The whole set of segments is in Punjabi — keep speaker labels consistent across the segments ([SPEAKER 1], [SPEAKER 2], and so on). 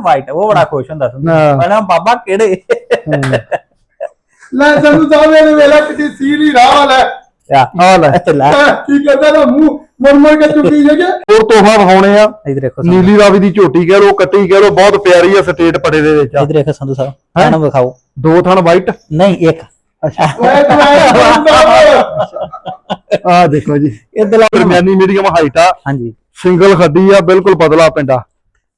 [SPEAKER 1] ਵਾਈਟ ਉਹ ਬੜਾ ਖੁਸ਼ ਹੁੰਦਾ ਸੰਧੂ
[SPEAKER 2] ਹਾਂ।
[SPEAKER 1] ਮੈਂ ਬਾਬਾ ਕਿਹੜੇ?
[SPEAKER 3] ਲੈ ਸੰਧੂ ਸਾਹਿਬ ਇਹਨੇ ਵੇਲਾ ਕਿਤੇ ਸੀਲੀ ਰਾਹ ਲੈ।
[SPEAKER 1] ਆ
[SPEAKER 2] ਲੈ।
[SPEAKER 1] ਲੈ
[SPEAKER 3] ਕੀ ਕਹਿੰਦਾ ਨਾ ਮੂੰਹ ਮੁੜ ਕੇ ਚੁੱਕੀ ਜਗੇ
[SPEAKER 2] ਹੋਰ ਤੋਹਫਾ ਵਿਖਾਉਣੇ ਆ।
[SPEAKER 1] ਇਧਰ ਦੇਖੋ ਸੰਧੂ
[SPEAKER 2] ਨੀਲੀ ਰਾਵੀ ਦੀ ਝੋਟੀ ਕਹਿ ਲੋ ਕੱਟੀ ਕਹਿ ਲੋ ਬਹੁਤ ਪਿਆਰੀ ਆ ਸਟੇਟ ਪੜੇ ਦੇ ਵਿੱਚ ਆ।
[SPEAKER 1] ਇਧਰ ਦੇਖੋ ਸੰਧੂ ਸਾਹਿਬ ਇਹਨਾਂ ਵਿਖਾਓ।
[SPEAKER 2] ਦੋ ਥਣ ਵਾਈਟ
[SPEAKER 1] ਨਹੀਂ ਇੱਕ।
[SPEAKER 3] ਓਏ ਤੂੰ ਆਇਆ ਸੰਧੂ ਸਾਹਿਬ।
[SPEAKER 2] ਆ ਦੇਖੋ ਜੀ।
[SPEAKER 1] ਇਧਰ
[SPEAKER 2] ਦਰਮਿਆਨੀ ਮੀਡੀਅਮ ਹਾਈਟ ਆ।
[SPEAKER 1] ਹਾਂਜੀ।
[SPEAKER 2] ਸਿੰਗਲ ਖੱਡੀ ਆ ਬਿਲਕੁਲ ਪਤਲਾ ਪਿੰਡਾ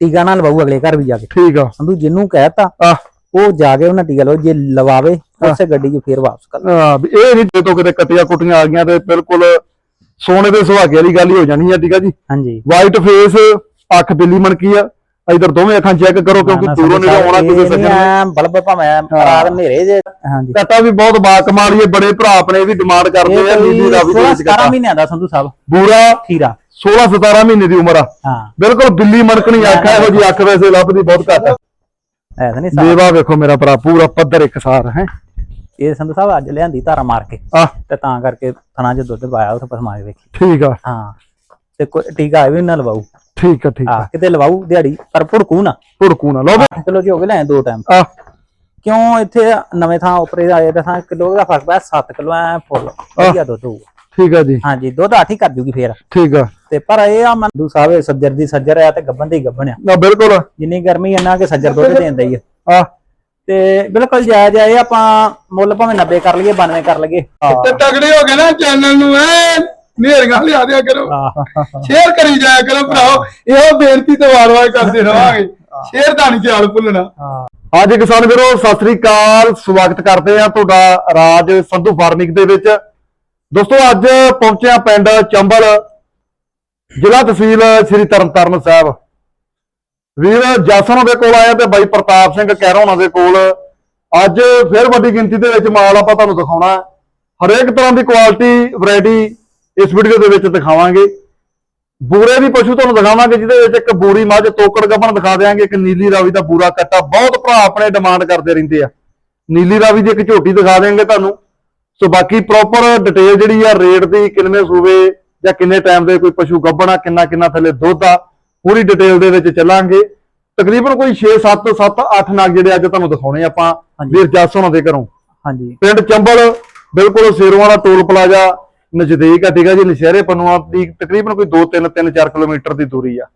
[SPEAKER 1] ਟੀਕਾ ਨਾਲ ਲਵਾਉ ਅਗਲੇ ਘਰ ਵੀ ਜਾ ਕੇ।
[SPEAKER 2] ਠੀਕ ਆ।
[SPEAKER 1] ਸੰਧੂ ਜਿਹਨੂੰ ਕਹਿਤਾ
[SPEAKER 2] ਆ
[SPEAKER 1] ਉਹ ਜਾ ਕੇ ਉਹਨਾਂ ਟੀਕਾ ਲਓ ਜੇ ਲਵਾਵੇ ਉਸੇ ਗੱਡੀ 'ਚ ਫੇਰ ਵਾਪਸ ਕਰ
[SPEAKER 2] ਆ, ਵੀ ਇਹ ਨਹੀਂ ਜੇ ਤੋਂ ਕਿਤੇ ਕੱਟੀਆਂ ਕੁੱਟੀਆਂ ਆ ਗਈਆਂ ਤੇ ਬਿਲਕੁਲ ਸੋਨੇ ਦੇ ਸੁਹਾਗੇ ਵਾਲੀ ਗੱਲ ਹੀ ਹੋ ਜਾਣੀ ਆ ਠੀਕ ਆ ਜੀ।
[SPEAKER 1] ਹਾਂਜੀ।
[SPEAKER 2] ਵਾਈਟ ਫੇਸ ਅੱਖ ਬਿੱਲੀ ਮਣਕੀ ਆ। ਇਧਰ ਦੋਵੇਂ ਅੱਖਾਂ ਚੈੱਕ ਕਰੋ ਕਿਉਂਕਿ
[SPEAKER 1] ਨਾ,
[SPEAKER 2] ਦੂਰੋਂ ਨਹੀਂ ਆਉਣਾ ਕਿਸੇ ਸੱਜਣ ਨੇ।
[SPEAKER 1] ਬਲਬ ਭਾਵੇਂ ਰਾਤ ਹਨੇਰੇ ਜੇ। ਹਾਂਜੀ।
[SPEAKER 2] ਕੱਟਾ ਵੀ ਬਹੁਤ ਬਾ ਕਮਾਲੀਏ ਬੜੇ ਭਰਾ ਆਪਣੇ ਵੀ ਡਿਮਾਂਡ ਕਰਦੇ ਆ ਨੀਲੀ ਦੇ ਵਿੱਚ
[SPEAKER 1] 17
[SPEAKER 2] ਕੱਟਾ।
[SPEAKER 1] ਮਹੀਨਿਆਂ ਦਾ ਸੰਧੂ ਸਾਹਿਬ।
[SPEAKER 2] ਬੂਰਾ।
[SPEAKER 1] ਖੀਰਾ।
[SPEAKER 2] 16 17 ਮਹੀਨੇ ਦੀ ਉਮਰ ਆ।
[SPEAKER 1] ਹਾਂ।
[SPEAKER 2] ਬਿਲਕੁਲ ਬਿੱਲੀ ਮਣਕਣੀ ਅੱਖ ਆ, ਇਹੋ ਜੀ ਅੱਖ ਵੈਸੇ ਲੱਭਦੀ ਬਹੁਤ ਘੱਟ ਆ।
[SPEAKER 1] ਐ ਤਾਂ ਨਹੀਂ ਸਾਹਿਬ
[SPEAKER 2] ਦੇਵਾ ਵੇਖੋ ਮੇਰਾ ਭਰਾ ਪੂਰਾ ਪੱਧਰ ਇੱਕਸਾਰ ਹੈ।
[SPEAKER 1] ਇਹ ਸੰਧੂ ਸਾਹਿਬ ਅੱਜ ਲਿਆਂਦੀ ਧਾਰਾ ਮਾਰ ਕੇ।
[SPEAKER 2] ਆ।
[SPEAKER 1] ਤੇ ਤਾਂ ਕਰਕੇ ਥਣਾ 'ਚ ਦੁੱਧ ਪਾਇਆ ਉੱਥੇ ਪਸਮਾ ਕੇ ਵੇਖੀ।
[SPEAKER 2] ਠੀਕ ਆ।
[SPEAKER 1] ਹਾਂ। ਤੇ ਕੋਈ ਟੀਕਾ ਇਹ ਵੀ ਨਾ ਲਵਾਉ
[SPEAKER 2] ਠੀਕ ਆ ਠੀਕ
[SPEAKER 1] ਆ।
[SPEAKER 2] ਆ
[SPEAKER 1] ਕਿਤੇ ਲਵਾਉ ਦਿਹਾੜੀ ਪਰ ਭੁੜਕੂ ਨਾ।
[SPEAKER 2] ਭੁੜਕੂ ਨਾ ਲਓ।
[SPEAKER 1] 8 ਕਿਲੋ ਜੀ ਹੋ ਗਏ ਲੈ ਦੋ ਟਾਈਮ
[SPEAKER 2] ਆ।
[SPEAKER 1] ਕਿਉਂ ਇੱਥੇ ਨਵੇਂ ਥਾਂ ਉਪਰੇ ਆਏ ਤਾਂ ਕਿਲੋ ਦਾ ਫ਼ਰਕ ਪਿਆ 7 ਕਿਲੋ ਐ ਫੁੱਲ ਵਧੀਆ ਦੁੱਧ ਹੋਊਗਾ।
[SPEAKER 2] ਠੀਕ ਆ ਜੀ।
[SPEAKER 1] ਹਾਂਜੀ ਦੁੱਧ 8 ਹੀ ਕਰ ਜੂਗੀ ਫੇਰ।
[SPEAKER 2] ਠੀਕ ਆ।
[SPEAKER 1] ਤੇ ਪਰ ਇਹ ਆ ਮੰਦੂ ਸਾਹਿਬ ਇਹ ਸੱਜਰ ਦੀ ਸੱਜਰ ਆ ਤੇ ਗੱਬਨ ਦੀ ਗੱਬਨ ਆ।
[SPEAKER 2] ਨਾ ਬਿਲਕੁਲ।
[SPEAKER 1] ਜਿੰਨੀ ਗਰਮੀ ਇੰਨਾ ਕਿ ਸੱਜਰ ਦੁੱਧ ਦੇਂਦਾ ਹੀ ਆ।
[SPEAKER 2] ਆ।
[SPEAKER 1] ਤੇ ਬਿਲਕੁਲ ਜਾਇਜ਼ ਆ ਇਹ ਆਪਾਂ ਮੁੱਲ ਭਾਵੇਂ 90 ਕਰ ਲਈਏ 92 ਕਰ ਲਈਏ।
[SPEAKER 3] ਤੇ ਤਗੜੇ ਹੋ ਗਏ ਨਾ ਚੈਨਲ ਨੂੰ ਐ ਨੇਰੀਆਂ ਲਿਆ ਦਿਆ ਕਰੋ। ਸ਼ੇਅਰ ਕਰੀ ਜਾਇਆ ਕਰੋ ਭਰਾਓ। ਇਹੋ ਬੇਨਤੀ ਤੇ ਵਾਰ-ਵਾਰ ਕਰਦੇ ਰਵਾਂਗੇ। ਸ਼ੇਅਰ ਦਾ ਨਹੀਂ ਖਿਆਲ ਭੁੱਲਣਾ।
[SPEAKER 2] ਅੱਜ ਕਿਸਾਨ ਵੀਰੋ ਸਤਿ ਸ੍ਰੀ ਅਕਾਲ। ਸਵਾਗਤ ਕਰਦੇ ਆ ਤੁਹਾਡਾ ਰਾਜ ਸੰਧੂ ਫਾਰਮਿੰਗ ਦੇ ਵਿੱਚ। ਦੋਸਤੋ, ਅੱਜ ਪਹੁੰਚਿਆ ਪਿੰਡ ਚੰਬਲ, ਜ਼ਿਲ੍ਹਾ ਤਹਿਸੀਲ ਸ੍ਰੀ ਤਰਨਤਾਰਨ ਸਾਹਿਬ। ਵੀਰ ਜਸਨ ਦੇ ਕੋਲ ਆਇਆ ਤੇ ਬਾਈ ਪ੍ਰਤਾਪ ਸਿੰਘ ਕਹਿਰਾ ਦੇ ਕੋਲ। ਅੱਜ ਫਿਰ ਵੱਡੀ ਗਿਣਤੀ ਦੇ ਵਿੱਚ ਮਾਲ ਆਪਾਂ ਤੁਹਾਨੂੰ ਦਿਖਾਉਣਾ ਹੈ। ਹਰੇਕ ਤਰ੍ਹਾਂ ਦੀ ਕੁਆਲਿਟੀ, ਵੈਰਾਈਟੀ ਇਸ ਵੀਡੀਓ ਦੇ ਵਿੱਚ ਦਿਖਾਵਾਂਗੇ। ਬੂਰੇ ਦੀ ਪਸ਼ੂ ਤੁਹਾਨੂੰ ਦਿਖਾਵਾਂਗੇ, ਜਿਹਦੇ ਵਿੱਚ ਇੱਕ ਬੂਰੀ ਮੱਝ, ਤੋਕੜ ਗੱਭਣ ਦਿਖਾ ਦੇਵਾਂਗੇ ਇੱਕ ਨੀਲੀ ਰਾਵੀ ਦਾ ਬੂਰਾ ਕੱਟਾ। ਬਹੁਤ ਭਰਾ ਆਪਣੇ ਡਿਮਾਂਡ ਕਰਦੇ ਰਹਿੰਦੇ ਆ। ਨੀਲੀ ਰਾਵੀ ਦੀ ਇੱਕ ਝੋਟੀ ਦਿਖਾ ਦੇਵਾਂਗੇ ਤੁਹਾਨੂੰ। ਸੋ ਬਾਕੀ ਪ੍ਰੋਪਰ ਡਿਟੇਲ ਜਿਹੜੀ ਆ ਰੇਟ ਦੀ ਕਿੰਨੇ ਸੂਬੇ ਜਾਂ ਕਿੰਨੇ ਟਾਈਮ ਦੇ ਕੋਈ ਪਸ਼ੂ ਗੱਭਣਾ ਕਿੰਨਾ ਕਿੰਨਾ ਥੱਲੇ ਦੁੱਧ ਆ ਪੂਰੀ ਡਿਟੇਲ ਦੇ ਵਿੱਚ ਚੱਲਾਂਗੇ। ਤਕਰੀਬਨ ਕੋਈ 6 7 7 8 ਨਾਗ ਜਿਹੜੇ ਅੱਜ ਤੁਹਾਨੂੰ ਦਿਖਾਉਣੇ ਆਪਾਂ। ਵੀਰ ਜੱਸ ਹੋਣਾ ਦੇ ਘਰੋਂ।
[SPEAKER 1] ਹਾਂਜੀ।
[SPEAKER 2] ਪਿੰਡ ਚੰਬਲ ਬਿਲਕੁਲ ਸੇਰੋਂ ਵਾਲਾ ਟੋਲ ਪਲਾਜ਼ਾ ਨਜ਼ਦੀਕ ਆ ਠੀਕ ਆ ਜੀ ਨਸ਼ਹਿਰੇ ਪਨੂਆ ਦੀ ਤਕਰੀਬਨ ਕੋਈ 2 3 3 4 ਕਿਲੋਮੀਟਰ ਦੀ ਦੂਰੀ ਆ।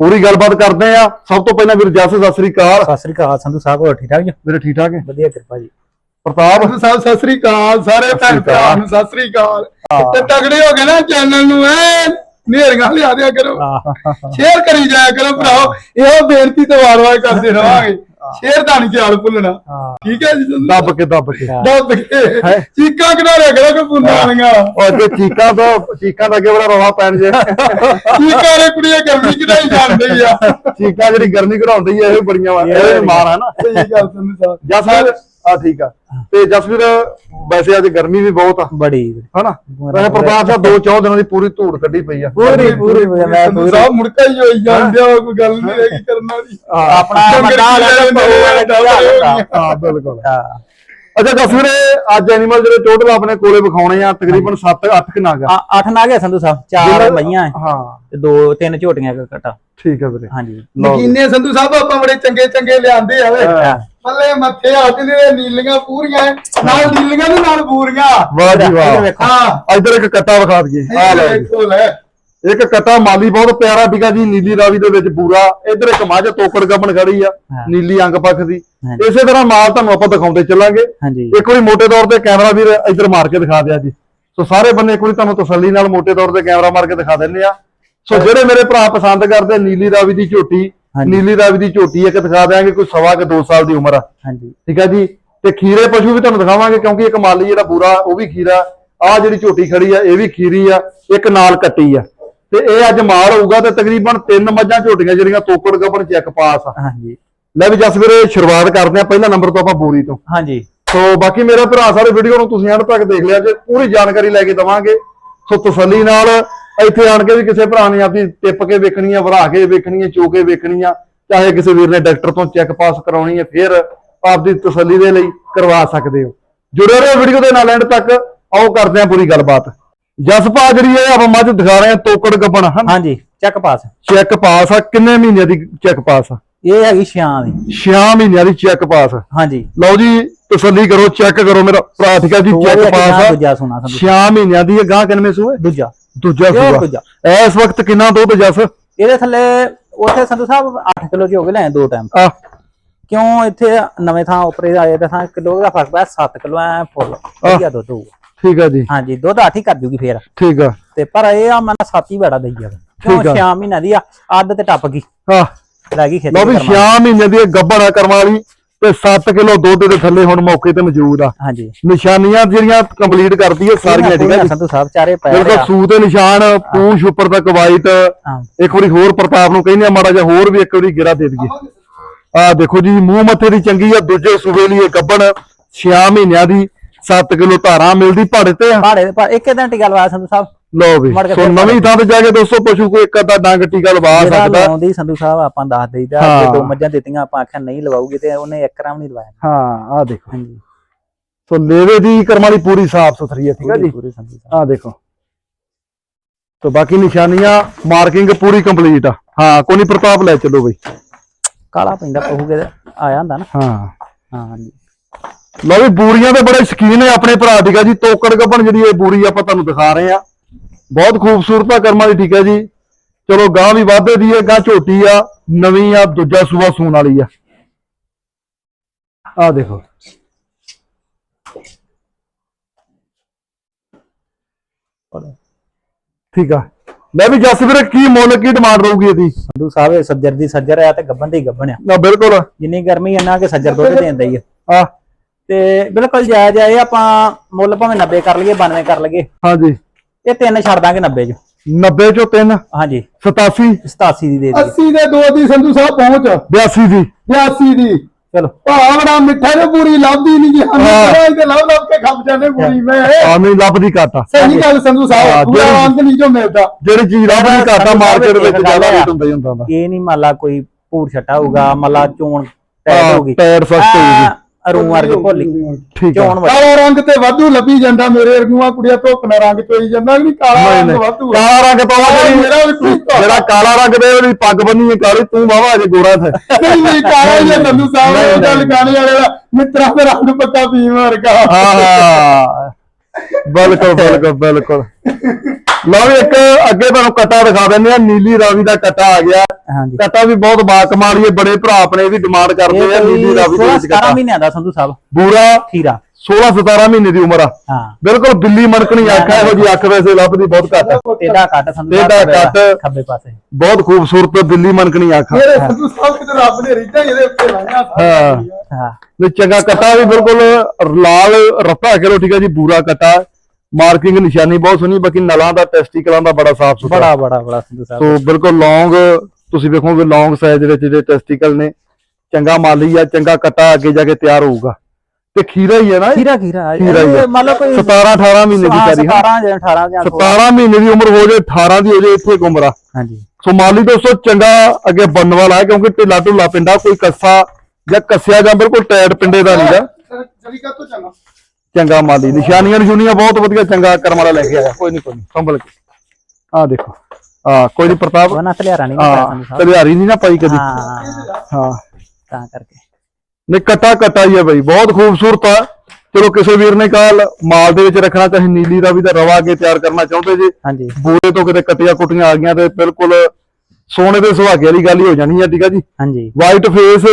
[SPEAKER 2] ਪੂਰੀ ਗੱਲਬਾਤ ਕਰਦੇ ਆ। ਸਭ ਤੋਂ ਪਹਿਲਾਂ ਵੀਰ ਜੱਸ ਸਤਿ ਸ੍ਰੀ ਅਕਾਲ।
[SPEAKER 1] ਸਤਿ ਸ੍ਰੀ ਅਕਾਲ ਸੰਧੂ ਸਾਹਿਬ ਹੋਰ ਠੀਕ ਠਾਕ ਜੀ?
[SPEAKER 2] ਵੀਰੇ ਠੀਕ ਠਾਕ ਹੈ?
[SPEAKER 1] ਵਧੀਆ ਕਿਰਪਾ ਜੀ।
[SPEAKER 2] ਪ੍ਰਤਾਪ।
[SPEAKER 3] ਸੰਧੂ ਸਾਹਿਬ ਸਤਿ ਸ੍ਰੀ ਅਕਾਲ ਸਾਰੇ ਭੈਣ ਭਰਾ ਨੂੰ ਸਤਿ ਸ੍ਰੀ ਅਕਾਲ। ਤੇ ਤਗੜੇ ਹੋ ਗਏ ਨਾ ਚੈਨਲ ਨੂੰ ਐ ਨੇਰੀਆਂ ਲਿਆ ਦਿਆ ਕਰੋ। ਸ਼ੇਅਰ ਕਰੀ ਜਾਇਆ ਕਰੋ ਭਰਾਓ। ਇਹੋ ਬੇਨਤੀ ਤੇ ਵਾਰ-ਵਾਰ ਕਰਦੇ ਰਵਾਂਗੇ। ਸ਼ੇਅਰ ਦਾ ਨਹੀਂ ਖਿਆਲ ਭੁੱਲਣਾ। ਠੀਕ ਹੈ ਜੀ
[SPEAKER 2] ਦੱਬ ਕੇ ਦੱਬ ਕੇ।
[SPEAKER 3] ਦੱਬ ਕੇ। ਚੀਕਾਂ ਕਢਾਰਿਆ ਕਰੋ ਕਿ ਪੁੰਨਾ ਵਾਲੀਆਂ?
[SPEAKER 2] ਉਹ ਤੇ ਚੀਕਾਂ ਤੋਂ ਚੀਕਾਂ ਦਾ ਅੱਗੇ ਬੜਾ ਰੌਲਾ ਪੈਣ ਜੇ।
[SPEAKER 3] ਚੀਕਾਂ ਦੇ ਕੁੜੀਆਂ ਗਰਮੀ ਕਢਾਈ ਜਾਂਦੀ ਆ।
[SPEAKER 2] ਚੀਕਾਂ ਜਿਹੜੀ ਗਰਮੀ ਘੜਾਉਂਦੀ ਆ ਇਹ ਬੜੀਆਂ ਵਾ। ਇਹ ਮਾਰ ਹੈ ਨਾ।
[SPEAKER 3] ਸਹੀ ਗੱਲ ਸੰਧੂ ਸਾਹਿਬ
[SPEAKER 2] ਜਸਵੀਰ ਆ ਠੀਕ ਆ। ਤੇ ਜਸਵੀਰ ਵੈਸੇ ਅੱਜ ਗਰਮੀ ਵੀ ਬਹੁਤ ਆ।
[SPEAKER 1] ਬੜੀ।
[SPEAKER 2] ਹਨਾ? ਵੈਸੇ ਪ੍ਰਤਾਪ ਸਾਹਿਬ ਦੋ ਚੌ ਦਿਨਾਂ ਦੀ ਪੂਰੀ ਧੂੜ ਕੱਢੀ ਪਈ ਆ।
[SPEAKER 1] ਪੂਰੀ ਪੂਰੀ ਮੈਂ
[SPEAKER 3] ਸੰਧੂ ਸਾਹਿਬ ਮੁੜਕਾ ਹੀ ਹੋਈ ਜਾਂਦੇ ਆ ਕੋਈ ਗੱਲ ਨਹੀਂ ਹੈਗੀ ਕਰਨ ਵਾਲੀ।
[SPEAKER 1] ਆਪਣਾ ਲੱਗਾ
[SPEAKER 2] ਹਾਂ ਬਿਲਕੁਲ।
[SPEAKER 1] ਹਾਂ।
[SPEAKER 2] ਅੱਛਾ ਜਸਵੀਰ ਅੱਜ ਐਨੀਮਲ ਜਿਹੜੇ ਟੋਟਲ ਆਪਣੇ ਕੋਲੇ ਵਿਖਾਉਣੇ ਆ ਤਕਰੀਬਨ 7 8 ਕਿ ਨਾਗ ਆ?
[SPEAKER 1] ਅੱਠ ਨਾ ਗਿਆ ਸੰਧੂ ਸਾਹਿਬ ਚਾਰ ਮਈਆਂ
[SPEAKER 2] ਹਾਂ।
[SPEAKER 1] ਤੇ ਦੋ ਤਿੰਨ ਝੋਟੀਆਂ ਕਟਾ।
[SPEAKER 2] ਠੀਕ ਆ ਵੀਰੇ।
[SPEAKER 1] ਹਾਂਜੀ।
[SPEAKER 3] ਨਗੀਨੇ ਸੰਧੂ ਸਾਹਿਬ ਆਪਾਂ ਬੜੇ ਚੰਗੇ ਚੰਗੇ ਲਿਆਂਦੇ ਆ ਵੇ।
[SPEAKER 1] ਹਾਂ।
[SPEAKER 3] ਮੱਲੇ ਮੱਥੇ ਹੱਥ ਦੇ ਨੀਲੀਆਂ ਪੂਰੀਆਂ ਨਾਲ ਨੀਲੀਆਂ ਨਾਲ ਪੂਰੀਆਂ
[SPEAKER 2] ਵਾਹ ਜੀ
[SPEAKER 1] ਇੱਧਰ
[SPEAKER 2] ਵਾਹ।
[SPEAKER 3] ਹਾਂ।
[SPEAKER 2] ਇਧਰ ਇੱਕ ਕੱਟਾ ਵਿਖਾ ਦਈਏ। ਆ
[SPEAKER 3] ਲੈ।
[SPEAKER 2] ਇੱਕ ਕਟਾ ਮਾਲੀ ਬਹੁਤ ਪਿਆਰਾ ਬਿਗਾ ਜੀ ਨੀਲੀ ਰਾਵੀ ਦੇ ਵਿੱਚ ਪੂਰਾ ਇਧਰ ਇੱਕ ਮੱਝ ਤੋਕੜ ਗੱਬਣ ਖੜੀ ਆ ਨੀਲੀ ਅੰਗ ਪੱਖ ਦੀ। ਇਸੇ ਤਰ੍ਹਾਂ ਮਾਲ ਤੁਹਾਨੂੰ ਆਪਾਂ ਦਿਖਾਉਂਦੇ ਚੱਲਾਂਗੇ। ਇੱਕ ਵਾਰੀ ਮੋਟੇ ਤੌਰ ਤੇ ਕੈਮਰਾ ਵੀਰ ਇਧਰ ਮਾਰ ਕੇ ਦਿਖਾ ਦਿਆ ਜੀ। ਸੋ ਸਾਰੇ ਬੰਨੇ ਇੱਕ ਵਾਰੀ ਤੁਹਾਨੂੰ ਤਸੱਲੀ ਨਾਲ ਮੋਟੇ ਤੌਰ ਤੇ ਕੈਮਰਾ ਮਾਰ ਕੇ ਦਿਖਾ ਦਿੰਨੇ ਆ। ਸੋ ਜਿਹੜੇ ਮੇਰੇ ਭਰਾ ਪਸੰਦ ਕਰਦੇ ਨੀਲੀ ਰਾਵੀ ਦੀ ਝੋਟੀ ਨੀਲੀ ਰਾਵੀ ਦੀ ਝੋਟੀ ਇੱਕ ਦਿਖਾ ਦਿਆਂਗੇ ਕੋਈ ਸਵਾ ਕੇ 2 ਸਾਲ ਦੀ ਉਮਰ ਆ। ਠੀਕ ਆ ਜੀ? ਤੇ ਖੀਰੇ ਪਸ਼ੂ ਵੀ ਤੁਹਾਨੂੰ ਦਿਖਾਵਾਂਗੇ ਕਿਉਂਕਿ ਇੱਕ ਮਾਲੀ ਜਿਹੜਾ ਪੂਰਾ ਉਹ ਵੀ ਖੀਰਾ ਆ ਜਿਹੜੀ ਝੋਟੀ ਖੜੀ ਆ ਇਹ ਵੀ ਖੀਰੀ ਆ ਇੱਕ ਨਾਲ ਕੱਟੀ ਆ। ਤੇ ਇਹ ਅੱਜ ਮਾਲ ਹੋਊਗਾ ਤੇ ਤਕਰੀਬਨ ਤਿੰਨ ਮੱਝਾਂ ਝੋਟੀਆਂ ਜਿਹੜੀਆਂ ਤੋਕੜ ਗੱਬਣ ਚੈੱਕ ਪਾਸ ਆ।
[SPEAKER 1] ਹਾਂਜੀ।
[SPEAKER 2] ਲੈ ਵੀ ਜਸ ਵੀਰੇ ਸ਼ੁਰੂਆਤ ਕਰਦੇ ਆ ਪਹਿਲਾ ਨੰਬਰ ਤੋਂ ਆਪਾਂ ਬੋਰੀ ਤੋਂ।
[SPEAKER 1] ਹਾਂਜੀ।
[SPEAKER 2] ਸੋ ਬਾਕੀ ਮੇਰਾ ਭਰਾ ਸਾਰੇ ਵੀਡੀਓ ਨੂੰ ਤੁਸੀਂ ਅੰਤ ਤੱਕ ਦੇਖ ਲਿਆ ਜੇ ਪੂਰੀ ਜਾਣਕਾਰੀ ਲੈ ਕੇ ਦਵਾਂਗੇ ਸੋ ਤਸੱਲੀ ਨਾਲ ਇੱਥੇ ਆਣ ਕੇ ਵੀ ਕਿਸੇ ਭਰਾ ਨੇ ਆਪਦੀ ਟਿੱਪ ਕੇ ਵੇਖਣੀ ਆ ਵਰਾ ਕੇ ਵੇਖਣੀ ਆ ਚੋ ਕੇ ਵੇਖਣੀ ਆ ਚਾਹੇ ਕਿਸੇ ਵੀਰ ਨੇ ਡਾਕਟਰ ਤੋਂ ਚੈੱਕ ਪਾਸ ਕਰਾਉਣੀ ਹੈ ਫਿਰ ਆਪਦੀ ਤਸੱਲੀ ਦੇ ਲਈ ਕਰਵਾ ਸਕਦੇ ਹੋ। ਜੁੜੇ ਰਹੋ ਵੀਡੀਓ ਦੇ ਨਾਲ ਐਂਡ ਤੱਕ ਆਓ ਕਰਦੇ ਆ ਪੂਰੀ ਗੱਲਬਾਤ। ਜਸਪਾ ਜਿਹੜੀ ਹੈ ਆਪਾਂ ਮੱਝ ਦਿਖਾ ਰਹੇ ਆ ਤੋਕੜ ਗੱਬਣ ਹਨ?
[SPEAKER 1] ਹਾਂਜੀ ਚੱਕ ਪਾਸ
[SPEAKER 2] ਚੈੱਕ ਪਾਸ ਆ ਕਿੰਨੇ ਮਹੀਨਿਆਂ ਦੀ ਚੈੱਕ ਪਾਸ ਆ?
[SPEAKER 1] ਇਹ ਹੈਗੀ ਛਿਆਂ ਦੀ।
[SPEAKER 2] 6 ਮਹੀਨਿਆਂ ਦੀ ਚੈੱਕ ਪਾਸ
[SPEAKER 1] ਹਾਂਜੀ।
[SPEAKER 2] ਲਓ ਜੀ ਤਸੱਲੀ ਕਰੋ ਚੈੱਕ ਕਰੋ ਮੇਰਾ ਭਰਾ ਠੀਕ ਜੀ ਚੈੱਕ ਪਾਸ ਆ।
[SPEAKER 1] ਦੂਜਾ
[SPEAKER 2] 6 ਮਹੀਨਿਆਂ ਦੀ ਗਾਂ ਕਿੰਨੇ ਸੂਏ?
[SPEAKER 1] ਦੂਜਾ।
[SPEAKER 2] ਦੂਜਾ
[SPEAKER 1] ਇਹ
[SPEAKER 2] ਸੂਆ
[SPEAKER 1] ਦੂਜਾ।
[SPEAKER 2] ਇਸ ਵਕਤ ਕਿੰਨਾ ਦੁੱਧ ਜਸ?
[SPEAKER 1] ਇਹਦੇ ਥੱਲੇ ਉੱਥੇ ਸੰਧੂ ਸਾਹਿਬ 8 ਕਿਲੋ ਜੀ ਹੋ ਗਏ ਲੈ ਦੋ ਟਾਈਮ
[SPEAKER 2] ਆ
[SPEAKER 1] ਕਿਉਂ ਇੱਥੇ ਨਵੇਂ ਥਾਂ ਉਪਰੇ ਆਏ ਤੇ ਥਾਂ ਕਿਲੋ ਦਾ ਫ਼ਰਕ ਪਿਆ 7 ਕਿਲੋ ਐ ਫੁੱਲ। ਵਧੀਆ ਦੁੱਧ ਹੋਊਗਾ।
[SPEAKER 2] ਠੀਕ ਆ ਜੀ।
[SPEAKER 1] ਹਾਂਜੀ ਦੁੱਧ 8 ਹੀ ਕਰ ਜੂਗੀ ਫੇਰ।
[SPEAKER 2] ਠੀਕ ਆ।
[SPEAKER 1] ਤੇ ਪਰ ਇਹ ਆ ਮਨ 7 ਹੀ ਬੜਾ ਦਈ ਜਾਵੇ ਕਿਉਂ
[SPEAKER 2] ਠੀਕ ਆ।
[SPEAKER 1] 6 ਮਹੀਨਿਆਂ ਦੀ ਆ ਅੱਧ ਤੇ ਟੱਪ ਗਈ।
[SPEAKER 2] ਆ
[SPEAKER 1] ਲੈ ਗਈ ਖੇਤੀ
[SPEAKER 2] ਲਓ ਵੀ
[SPEAKER 1] ਕਰਮਾਂ
[SPEAKER 2] 6 ਮਹੀਨਿਆਂ ਦੀ ਆ ਕਰਮ ਵਾਲੀ ਤੇ 7 ਕਿਲੋ ਦੁੱਧ ਦੇ ਥੱਲੇ ਹੁਣ ਮੌਕੇ ਤੇ ਮੌਜੂਦ ਆ।
[SPEAKER 1] ਹਾਂਜੀ।
[SPEAKER 2] ਨਿਸ਼ਾਨੀਆਂ ਜਿਹੜੀਆਂ ਕੰਪਲੀਟ ਕਰਦੀ ਹੈ ਸਾਰੀਆਂ ਠੀਕ ਆ ਜੀ।
[SPEAKER 1] ਸੰਧੂ ਸਾਹਿਬ ਚਾਰੇ ਪੈ
[SPEAKER 2] ਬਿਲਕੁਲ ਸੂ ਦੇ ਨਿਸ਼ਾਨ ਪੂੰਛ ਉੱਪਰ ਤੱਕ ਵਾਈਟ।
[SPEAKER 1] ਹਾਂ।
[SPEAKER 2] ਇੱਕ ਵਾਰੀ ਹੋਰ ਪ੍ਰਤਾਪ ਨੂੰ ਕਹਿੰਦੇ ਆ ਮਾੜਾ ਜਿਹਾ ਹੋਰ ਵੀ ਇੱਕ ਵਾਰੀ ਗਿਰਾ ਦੇ ਦਈਏ। ਆ ਦੇਖੋ ਜੀ ਮੂੰਹ ਮੱਥੇ ਦੀ ਚੰਗੀ ਆ ਦੂਜੇ ਸੂਬੇ ਲਈ ਇਹ ਗੱਭਣ 6 ਮਹੀਨਿਆਂ ਦੀ। 7 ਕਿਲੋ ਧਾਰਾਂ ਮਿਲਦੀ ਭਾੜੇ ਤੇ ਆ।
[SPEAKER 1] ਪਰ ਇੱਕ ਦਿਨ ਟਿਕਾ ਲਵਾ ਸੰਧੂ ਸਾਹਿਬ।
[SPEAKER 2] ਲਓ ਵੀ
[SPEAKER 1] ਮੁੜ ਕੇ
[SPEAKER 2] ਸੋ
[SPEAKER 1] ਫਿਰ
[SPEAKER 2] ਨਵੀਂ ਥਾਂ ਤੇ ਜਾ ਕੇ ਦੋਸਤੋ ਪਸ਼ੂ ਕੋਈ ਇੱਕ ਅੱਧਾ ਡੰਗ ਟੀਕਾ ਲਵਾ
[SPEAKER 1] ਜਿਹੜਾ
[SPEAKER 2] ਸਕਦਾ।
[SPEAKER 1] ਲਾਉਂਦੀ ਸੰਧੂ ਸਾਹਿਬ ਆਪਾਂ ਦੱਸ ਦੇਈਦਾ
[SPEAKER 2] ਹਾਂ।
[SPEAKER 1] ਜੇ ਦੋ ਮੱਝਾਂ ਦਿੱਤੀਆਂ ਆਪਾਂ ਆਖਿਆ ਨਹੀਂ ਲਵਾਉਗੀ ਤੇ ਉਹਨੇ ਇੱਕ ਰਾਮ ਨਹੀਂ ਲਵਾਇਆ।
[SPEAKER 2] ਹਾਂ ਆ ਦੇਖੋ।
[SPEAKER 1] ਹਾਂਜੀ।
[SPEAKER 2] ਸੋ ਲੇਵੇ ਦੀ ਕਰਮ ਵਾਲੀ ਪੂਰੀ ਸਾਫ਼ ਸੁਥਰੀ ਹੈ ਠੀਕ ਹੈ ਜੀ?
[SPEAKER 1] ਪੂਰੀ ਸੰਧੂ ਸਾਹਿਬ।
[SPEAKER 2] ਆ ਦੇਖੋ। ਤੋ ਬਾਕੀ ਨਿਸ਼ਾਨੀਆਂ ਮਾਰਕਿੰਗ ਪੂਰੀ ਕੰਪਲੀਟ ਆ। ਹਾਂ ਕੋਈ ਨਹੀਂ ਪ੍ਰਤਾਪ ਲੈ ਚੱਲੋ ਬਈ।
[SPEAKER 1] ਕਾਲਾ ਪੈਂਦਾ ਪਹੂਗੇ ਆਇਆ ਹੁੰਦਾ ਨਾ।
[SPEAKER 2] ਹਾਂ।
[SPEAKER 1] ਹਾਂ ਹਾਂਜੀ।
[SPEAKER 2] ਲਓ ਵੀ ਬੂਰੀਆਂ ਦੇ ਬੜੇ ਸ਼ਕੀਨ ਨੇ ਆਪਣੇ ਭਰਾ ਠੀਕ ਹੈ ਜੀ। ਤੋਕੜ ਗੱਭਣ ਜਿਹੜੀ ਇਹ ਬੂਰੀ ਆਪਾਂ ਤੁਹਾਨੂੰ ਦਿਖਾ ਰਹੇ ਆ। ਬਹੁਤ ਖੂਬਸੂਰਤ ਆ ਕਰਮਾਂ ਦੀ ਠੀਕ ਹੈ ਜੀ। ਚਲੋ ਗਾਂ ਵੀ ਵਾਧੇ ਦੀ ਹੈ ਗਾਂ ਝੋਟੀ ਆ ਨਵੀਂ ਆ ਦੂਜਾ ਸੂਆ ਸੂਣ ਵਾਲੀ ਆ। ਆ ਦੇਖੋ। ਠੀਕ ਆ। ਲੈ ਵੀ ਜਸ ਵੀਰੇ ਕੀ ਮੁੱਲ ਕੀ ਡਿਮਾਂਡ ਰਹੂਗੀ ਇਹਦੀ?
[SPEAKER 1] ਸੰਧੂ ਸਾਹਿਬ ਇਹ ਸੱਜਰ ਦੀ ਸੱਜਰ ਆ ਤੇ ਗੱਬਨ ਦੀ ਗੱਬਨ ਆ।
[SPEAKER 2] ਨਾ ਬਿਲਕੁਲ।
[SPEAKER 1] ਜਿੰਨੀ ਗਰਮੀ ਇੰਨਾ ਕਿ ਸੱਜਰ ਦੁੱਧ ਦੇਂਦਾ ਹੀ ਆ।
[SPEAKER 2] ਆ
[SPEAKER 1] ਤੇ ਬਿਲਕੁਲ ਜਾਇਜ਼ ਆ ਇਹ ਆਪਾਂ ਮੁੱਲ ਭਾਵੇਂ 90 ਕਰ ਲਈਏ 92 ਕਰ ਲਈਏ।
[SPEAKER 2] ਹਾਂਜੀ।
[SPEAKER 1] ਇਹ ਤਿੰਨ ਛੱਡ ਦਾਂਗੇ 90 ਚ।
[SPEAKER 2] 90 ਚੋਂ 3
[SPEAKER 1] ਹਾਂਜੀ।
[SPEAKER 2] 87
[SPEAKER 1] 87 ਦੀ ਦੇ ਦੇ
[SPEAKER 3] 80 ਦੇ ਦੋ ਦੀ ਸੰਧੂ ਸਾਹਿਬ ਪਹੁੰਚ।
[SPEAKER 2] 82 ਦੀ।
[SPEAKER 3] 82 ਦੀ।
[SPEAKER 1] ਚਲੋ।
[SPEAKER 3] ਭਾਵਨਾ ਮਿੱਠਾ ਨੇ ਪੂਰੀ ਲੱਭਦੀ ਨਹੀਂ ਜੀ। ਹਮੇ
[SPEAKER 2] ਹਾਂ।
[SPEAKER 3] ਤੇ ਲੱਭ ਲੱਭ ਕੇ ਖੱਪ ਜਾਂਦੇ ਪੂਰੀ ਮੈਂ।
[SPEAKER 2] ਆ ਨਹੀਂ ਲੱਭਦੀ ਘਾਟਾ
[SPEAKER 3] ਸਹੀ ਗੱਲ ਸੰਧੂ
[SPEAKER 2] ਹਾਂ,
[SPEAKER 3] ਸਾਹਿਬ ਪੂਰਾ ਅੰਤ ਨਹੀਂ ਜੋ ਮਿਲਦਾ।
[SPEAKER 2] ਜਿਹੜੀ ਚੀਜ਼ ਲੱਭਦੀ ਘਾਟਾ ਮਾਰਕੀਟ ਵਿੱਚ ਜ਼ਿਆਦਾ। ਰੇਟ ਹੁੰਦਾ ਹੀ ਹੁੰਦਾ
[SPEAKER 1] ਇਹ ਨਹੀਂ ਮੰਨ ਲਾ ਕੋਈ ਭੂਰ ਛੱਟਾ ਹੋਊਗਾ ਮੰਨ ਲਾ ਚੋਣ ਟੈਟ
[SPEAKER 2] ਹਾਂ, ਸਖਤ ਹੋਊਗੀ।
[SPEAKER 1] ਰੂ ਵਰਗੇ ਭੋਲੀ।
[SPEAKER 2] ਠੀਕ ਆ।
[SPEAKER 1] ਚੋਣ।
[SPEAKER 3] ਕਾਲਾ ਰੰਗ ਤੇ ਵਾਧੂ ਲੱਭੀ ਜਾਂਦਾ ਮੇਰੇ ਵਰਗੂਆਂ ਕੁੜੀਆਂ ਨਾਲ ਰੰਗ ਚੋਈ ਜਾਂਦਾ ਨਹੀਂ ਕਾਲਾ
[SPEAKER 2] ਨਹੀਂ
[SPEAKER 3] ਰੰਗ
[SPEAKER 2] ਨਹੀਂ।
[SPEAKER 3] ਵਾਧੂ ਆ।
[SPEAKER 2] ਕਾਲਾ ਰੰਗ ਜਿਹੜੀ
[SPEAKER 3] ਮੇਰਾ ਵੀ ਕੋਈ
[SPEAKER 2] ਜਿਹੜਾ ਕਾਲਾ ਰੰਗ ਦੇ ਉਹਦੀ ਪੱਗ ਬੰਨੀ ਹੈ ਕਾਲੀ ਤੂੰ ਬਾਵਾ ਅਜੇ ਗੋਰਾ ਹੈ
[SPEAKER 3] ਨਹੀਂ ਨਹੀਂ ਕਾਲਾ ਹੀ ਆ ਸੰਧੂ ਸਾਹਿਬ ਇਹ ਗੱਲ। ਗਾਣੇ ਵਾਲੇ ਦਾ ਮਿੱਤਰਾਂ ਦਾ ਰੰਗ ਪੱਕਾ ਪੀਣ ਵਰਗਾ।
[SPEAKER 2] ਹਾਂ ਹਾਂ। ਬਿਲਕੁਲ ਬਿਲਕੁਲ ਬਿਲਕੁਲ। ਲਓ ਵੀ ਇੱਕ ਅੱਗੇ ਤੁਹਾਨੂੰ ਕਟਾ ਦਿਖਾ ਦਿੰਦੇ ਆ ਨੀਲੀ ਰਾਵੀ ਦਾ ਕਟਾ ਆ ਗਿਆ।
[SPEAKER 1] ਹਾਂਜੀ।
[SPEAKER 2] ਕਟਾ ਵੀ ਬਹੁਤ ਬਾਕਮਾਲ ਹੀ ਹੈ ਬੜੇ ਭਰਾ ਆਪਣੇ ਵੀ ਡਿਮਾਂਡ ਕਰਦੇ ਆ
[SPEAKER 1] ਇਹ
[SPEAKER 2] ਨੀਲੀ ਰਾਵੀ ਦੇ
[SPEAKER 1] 16
[SPEAKER 2] ਵਿੱਚ
[SPEAKER 1] 17
[SPEAKER 2] ਕਟਾ
[SPEAKER 1] ਮਹੀਨਿਆਂ ਦਾ ਸੰਧੂ ਸਾਹਿਬ।
[SPEAKER 2] ਪੂਰਾ
[SPEAKER 1] ਖੀਰਾ।
[SPEAKER 2] 16 17 ਮਹੀਨੇ ਦੀ ਉਮਰ ਆ।
[SPEAKER 1] ਹਾਂ।
[SPEAKER 2] ਬਿਲਕੁਲ ਬਿੱਲੀ ਮਣਕਣੀ ਅੱਖ ਹੈ ਇਹੋ ਜੀ ਅੱਖ ਵੈਸੇ ਲੱਭਦੀ ਬਹੁਤ ਘੱਟ ਆ।
[SPEAKER 1] ਟੇਡਾ ਕੱਟ ਸੰਧੂ ਸਾਹਿਬ ਦਾ
[SPEAKER 2] ਕੱਟ।
[SPEAKER 1] ਖੱਬੇ ਪਾਸੇ।
[SPEAKER 2] ਬਹੁਤ ਖੂਬਸੂਰਤ ਬਿੱਲੀ ਮਣਕਣੀ ਅੱਖ ਆ।
[SPEAKER 3] ਮੇਰੇ ਸੰਧੂ ਸਾਹਿਬ ਕਿਤੇ ਰੱਬ ਨੇ ਹੀ ਇਹਦੇ ਉੱਤੇ ਲਾਈਆਂ
[SPEAKER 2] ਹਾਂ।
[SPEAKER 1] ਹਾਂ।
[SPEAKER 2] ਵੀ ਚੰਗਾ ਕਟਾ ਵੀ ਬਿਲਕੁਲ ਲਾਲ ਰੱਪਾ ਕਰੋ ਠੀਕ ਹੈ ਜੀ ਬੂਰਾ ਕਟਾ ਮਾਰਕਿੰਗ ਨਿਸ਼ਾਨੀ ਬਹੁਤ ਸੋਹਣੀ ਬਾਕੀ ਨਲਾਂ ਦਾ ਟੈਸਟੀਕਲਾਂ ਦਾ ਬੜਾ ਸਾਫ਼ ਸੁਥਰਾ।
[SPEAKER 1] ਬੜਾ ਬੜਾ ਬੜਾ ਸੰਧੂ ਸਾਹਿਬ
[SPEAKER 2] ਸੋ ਬਿਲਕੁਲ ਲੌਂਗ ਤੁਸੀਂ ਵੇਖੋਗੇ ਲੌਂਗ ਸਾਈਜ਼ ਦੇ ਵਿੱਚ ਜਿਹੜੇ ਟੈਸਟੀਕਲ ਨੇ ਚੰਗਾ ਮਾਲੀ ਆ ਚੰਗਾ ਕਟਾ ਅੱਗੇ ਜਾ ਕੇ ਤਿਆਰ ਹੋਊਗਾ। ਤੇ ਖੀਰਾ ਹੀ ਹੈ ਨਾ?
[SPEAKER 1] ਖੀਰਾ ਖੀਰਾ। ਮੰਨ ਲਓ ਕੋਈ
[SPEAKER 2] 17 18 ਮਹੀਨੇ ਦੀ ਕਰੀ ਹਾਂ।
[SPEAKER 1] 17 ਜਾਂ 18 ਜਾਂ 16
[SPEAKER 2] 17 ਮਹੀਨੇ ਦੀ ਉਮਰ ਹੋ ਜੇ 18 ਦੀ ਹੋ ਜੇ ਇੱਥੇ ਗੁੰਮਰਾ
[SPEAKER 1] ਹਾਂਜੀ।
[SPEAKER 2] ਸੋ ਮਾਲੀ ਦੋਸਤੋ ਚੰਗਾ ਅੱਗੇ ਬਣਨ ਵਾਲਾ ਹੈ ਕਿਉਂਕਿ ਢਿੱਲਾ ਢੁੱਲਾ ਪਿੰਡਾ ਕੋਈ ਕੱਸਾ ਜਾਂ ਕੱਸਿਆ ਜਾਂ ਬਿਲਕੁਲ ਟੈਟ ਪਿੰਡੇ ਦਾ ਨਹੀਂਗਾ
[SPEAKER 3] ਜਰੀ ਕਾ ਤੋਂ ਚੰਗਾ
[SPEAKER 2] ਚੰਗਾ ਮਾਲੀ ਨਿਸ਼ਾਨੀਆਂ ਨਿਸ਼ੂਨੀਆਂ ਬਹੁਤ ਵਧੀਆ ਚੰਗਾ ਕਰਮ ਵਾਲਾ ਲੈ ਕੇ ਆਇਆ। ਕੋਈ ਨਹੀਂ ਕੋਈ ਨਹੀਂ ਸੰਭਲ ਕੇ। ਆ ਦੇਖੋ ਆ ਕੋਈ ਨਹੀਂ ਪ੍ਰਤਾਪ।
[SPEAKER 1] ਉਹ ਨਾ ਤਲਿਆਰਾ ਨਹੀਂ ਸਾਹਿਬ
[SPEAKER 2] ਤਲਿਆਰੀ ਨਹੀਂ ਨਾ ਪਾਈ ਕਦੀ।
[SPEAKER 1] ਹਾਂ।
[SPEAKER 2] ਹਾਂ।
[SPEAKER 1] ਤਾਂ ਕਰਕੇ।
[SPEAKER 2] ਨੇ ਕਟਾ ਕਟਾ ਹੀ ਹੈ ਬਈ ਬਹੁਤ ਖੂਬਸੂਰਤ ਆ। ਚਲੋ ਕਿਸੇ ਵੀਰ ਨੇ ਕਾਲ ਮਾਲ ਦੇ ਵਿੱਚ ਰੱਖਣਾ ਚਾਹੇ ਨੀਲੀ ਦਾ ਵੀ ਤਾਂ ਰਵਾ ਕੇ ਤਿਆਰ ਕਰਨਾ ਚਾਹੁੰਦੇ ਜੀ।
[SPEAKER 1] ਹਾਂਜੀ।
[SPEAKER 2] ਬੂਰੇ ਤੋਂ ਕਿਤੇ ਕਟੀਆਂ ਕੁੱਟੀਆਂ ਆ ਗਈਆਂ ਤੇ ਬਿਲਕੁਲ ਸੋਨੇ ਦੇ ਸੁਹਾਗੇ ਵਾਲੀ ਗੱਲ ਹੀ ਹੋ ਜਾਣੀ ਹੈ ਠੀਕ ਆ ਜੀ?
[SPEAKER 1] ਹਾਂਜੀ।
[SPEAKER 2] ਵਾਈਟ ਫੇਸ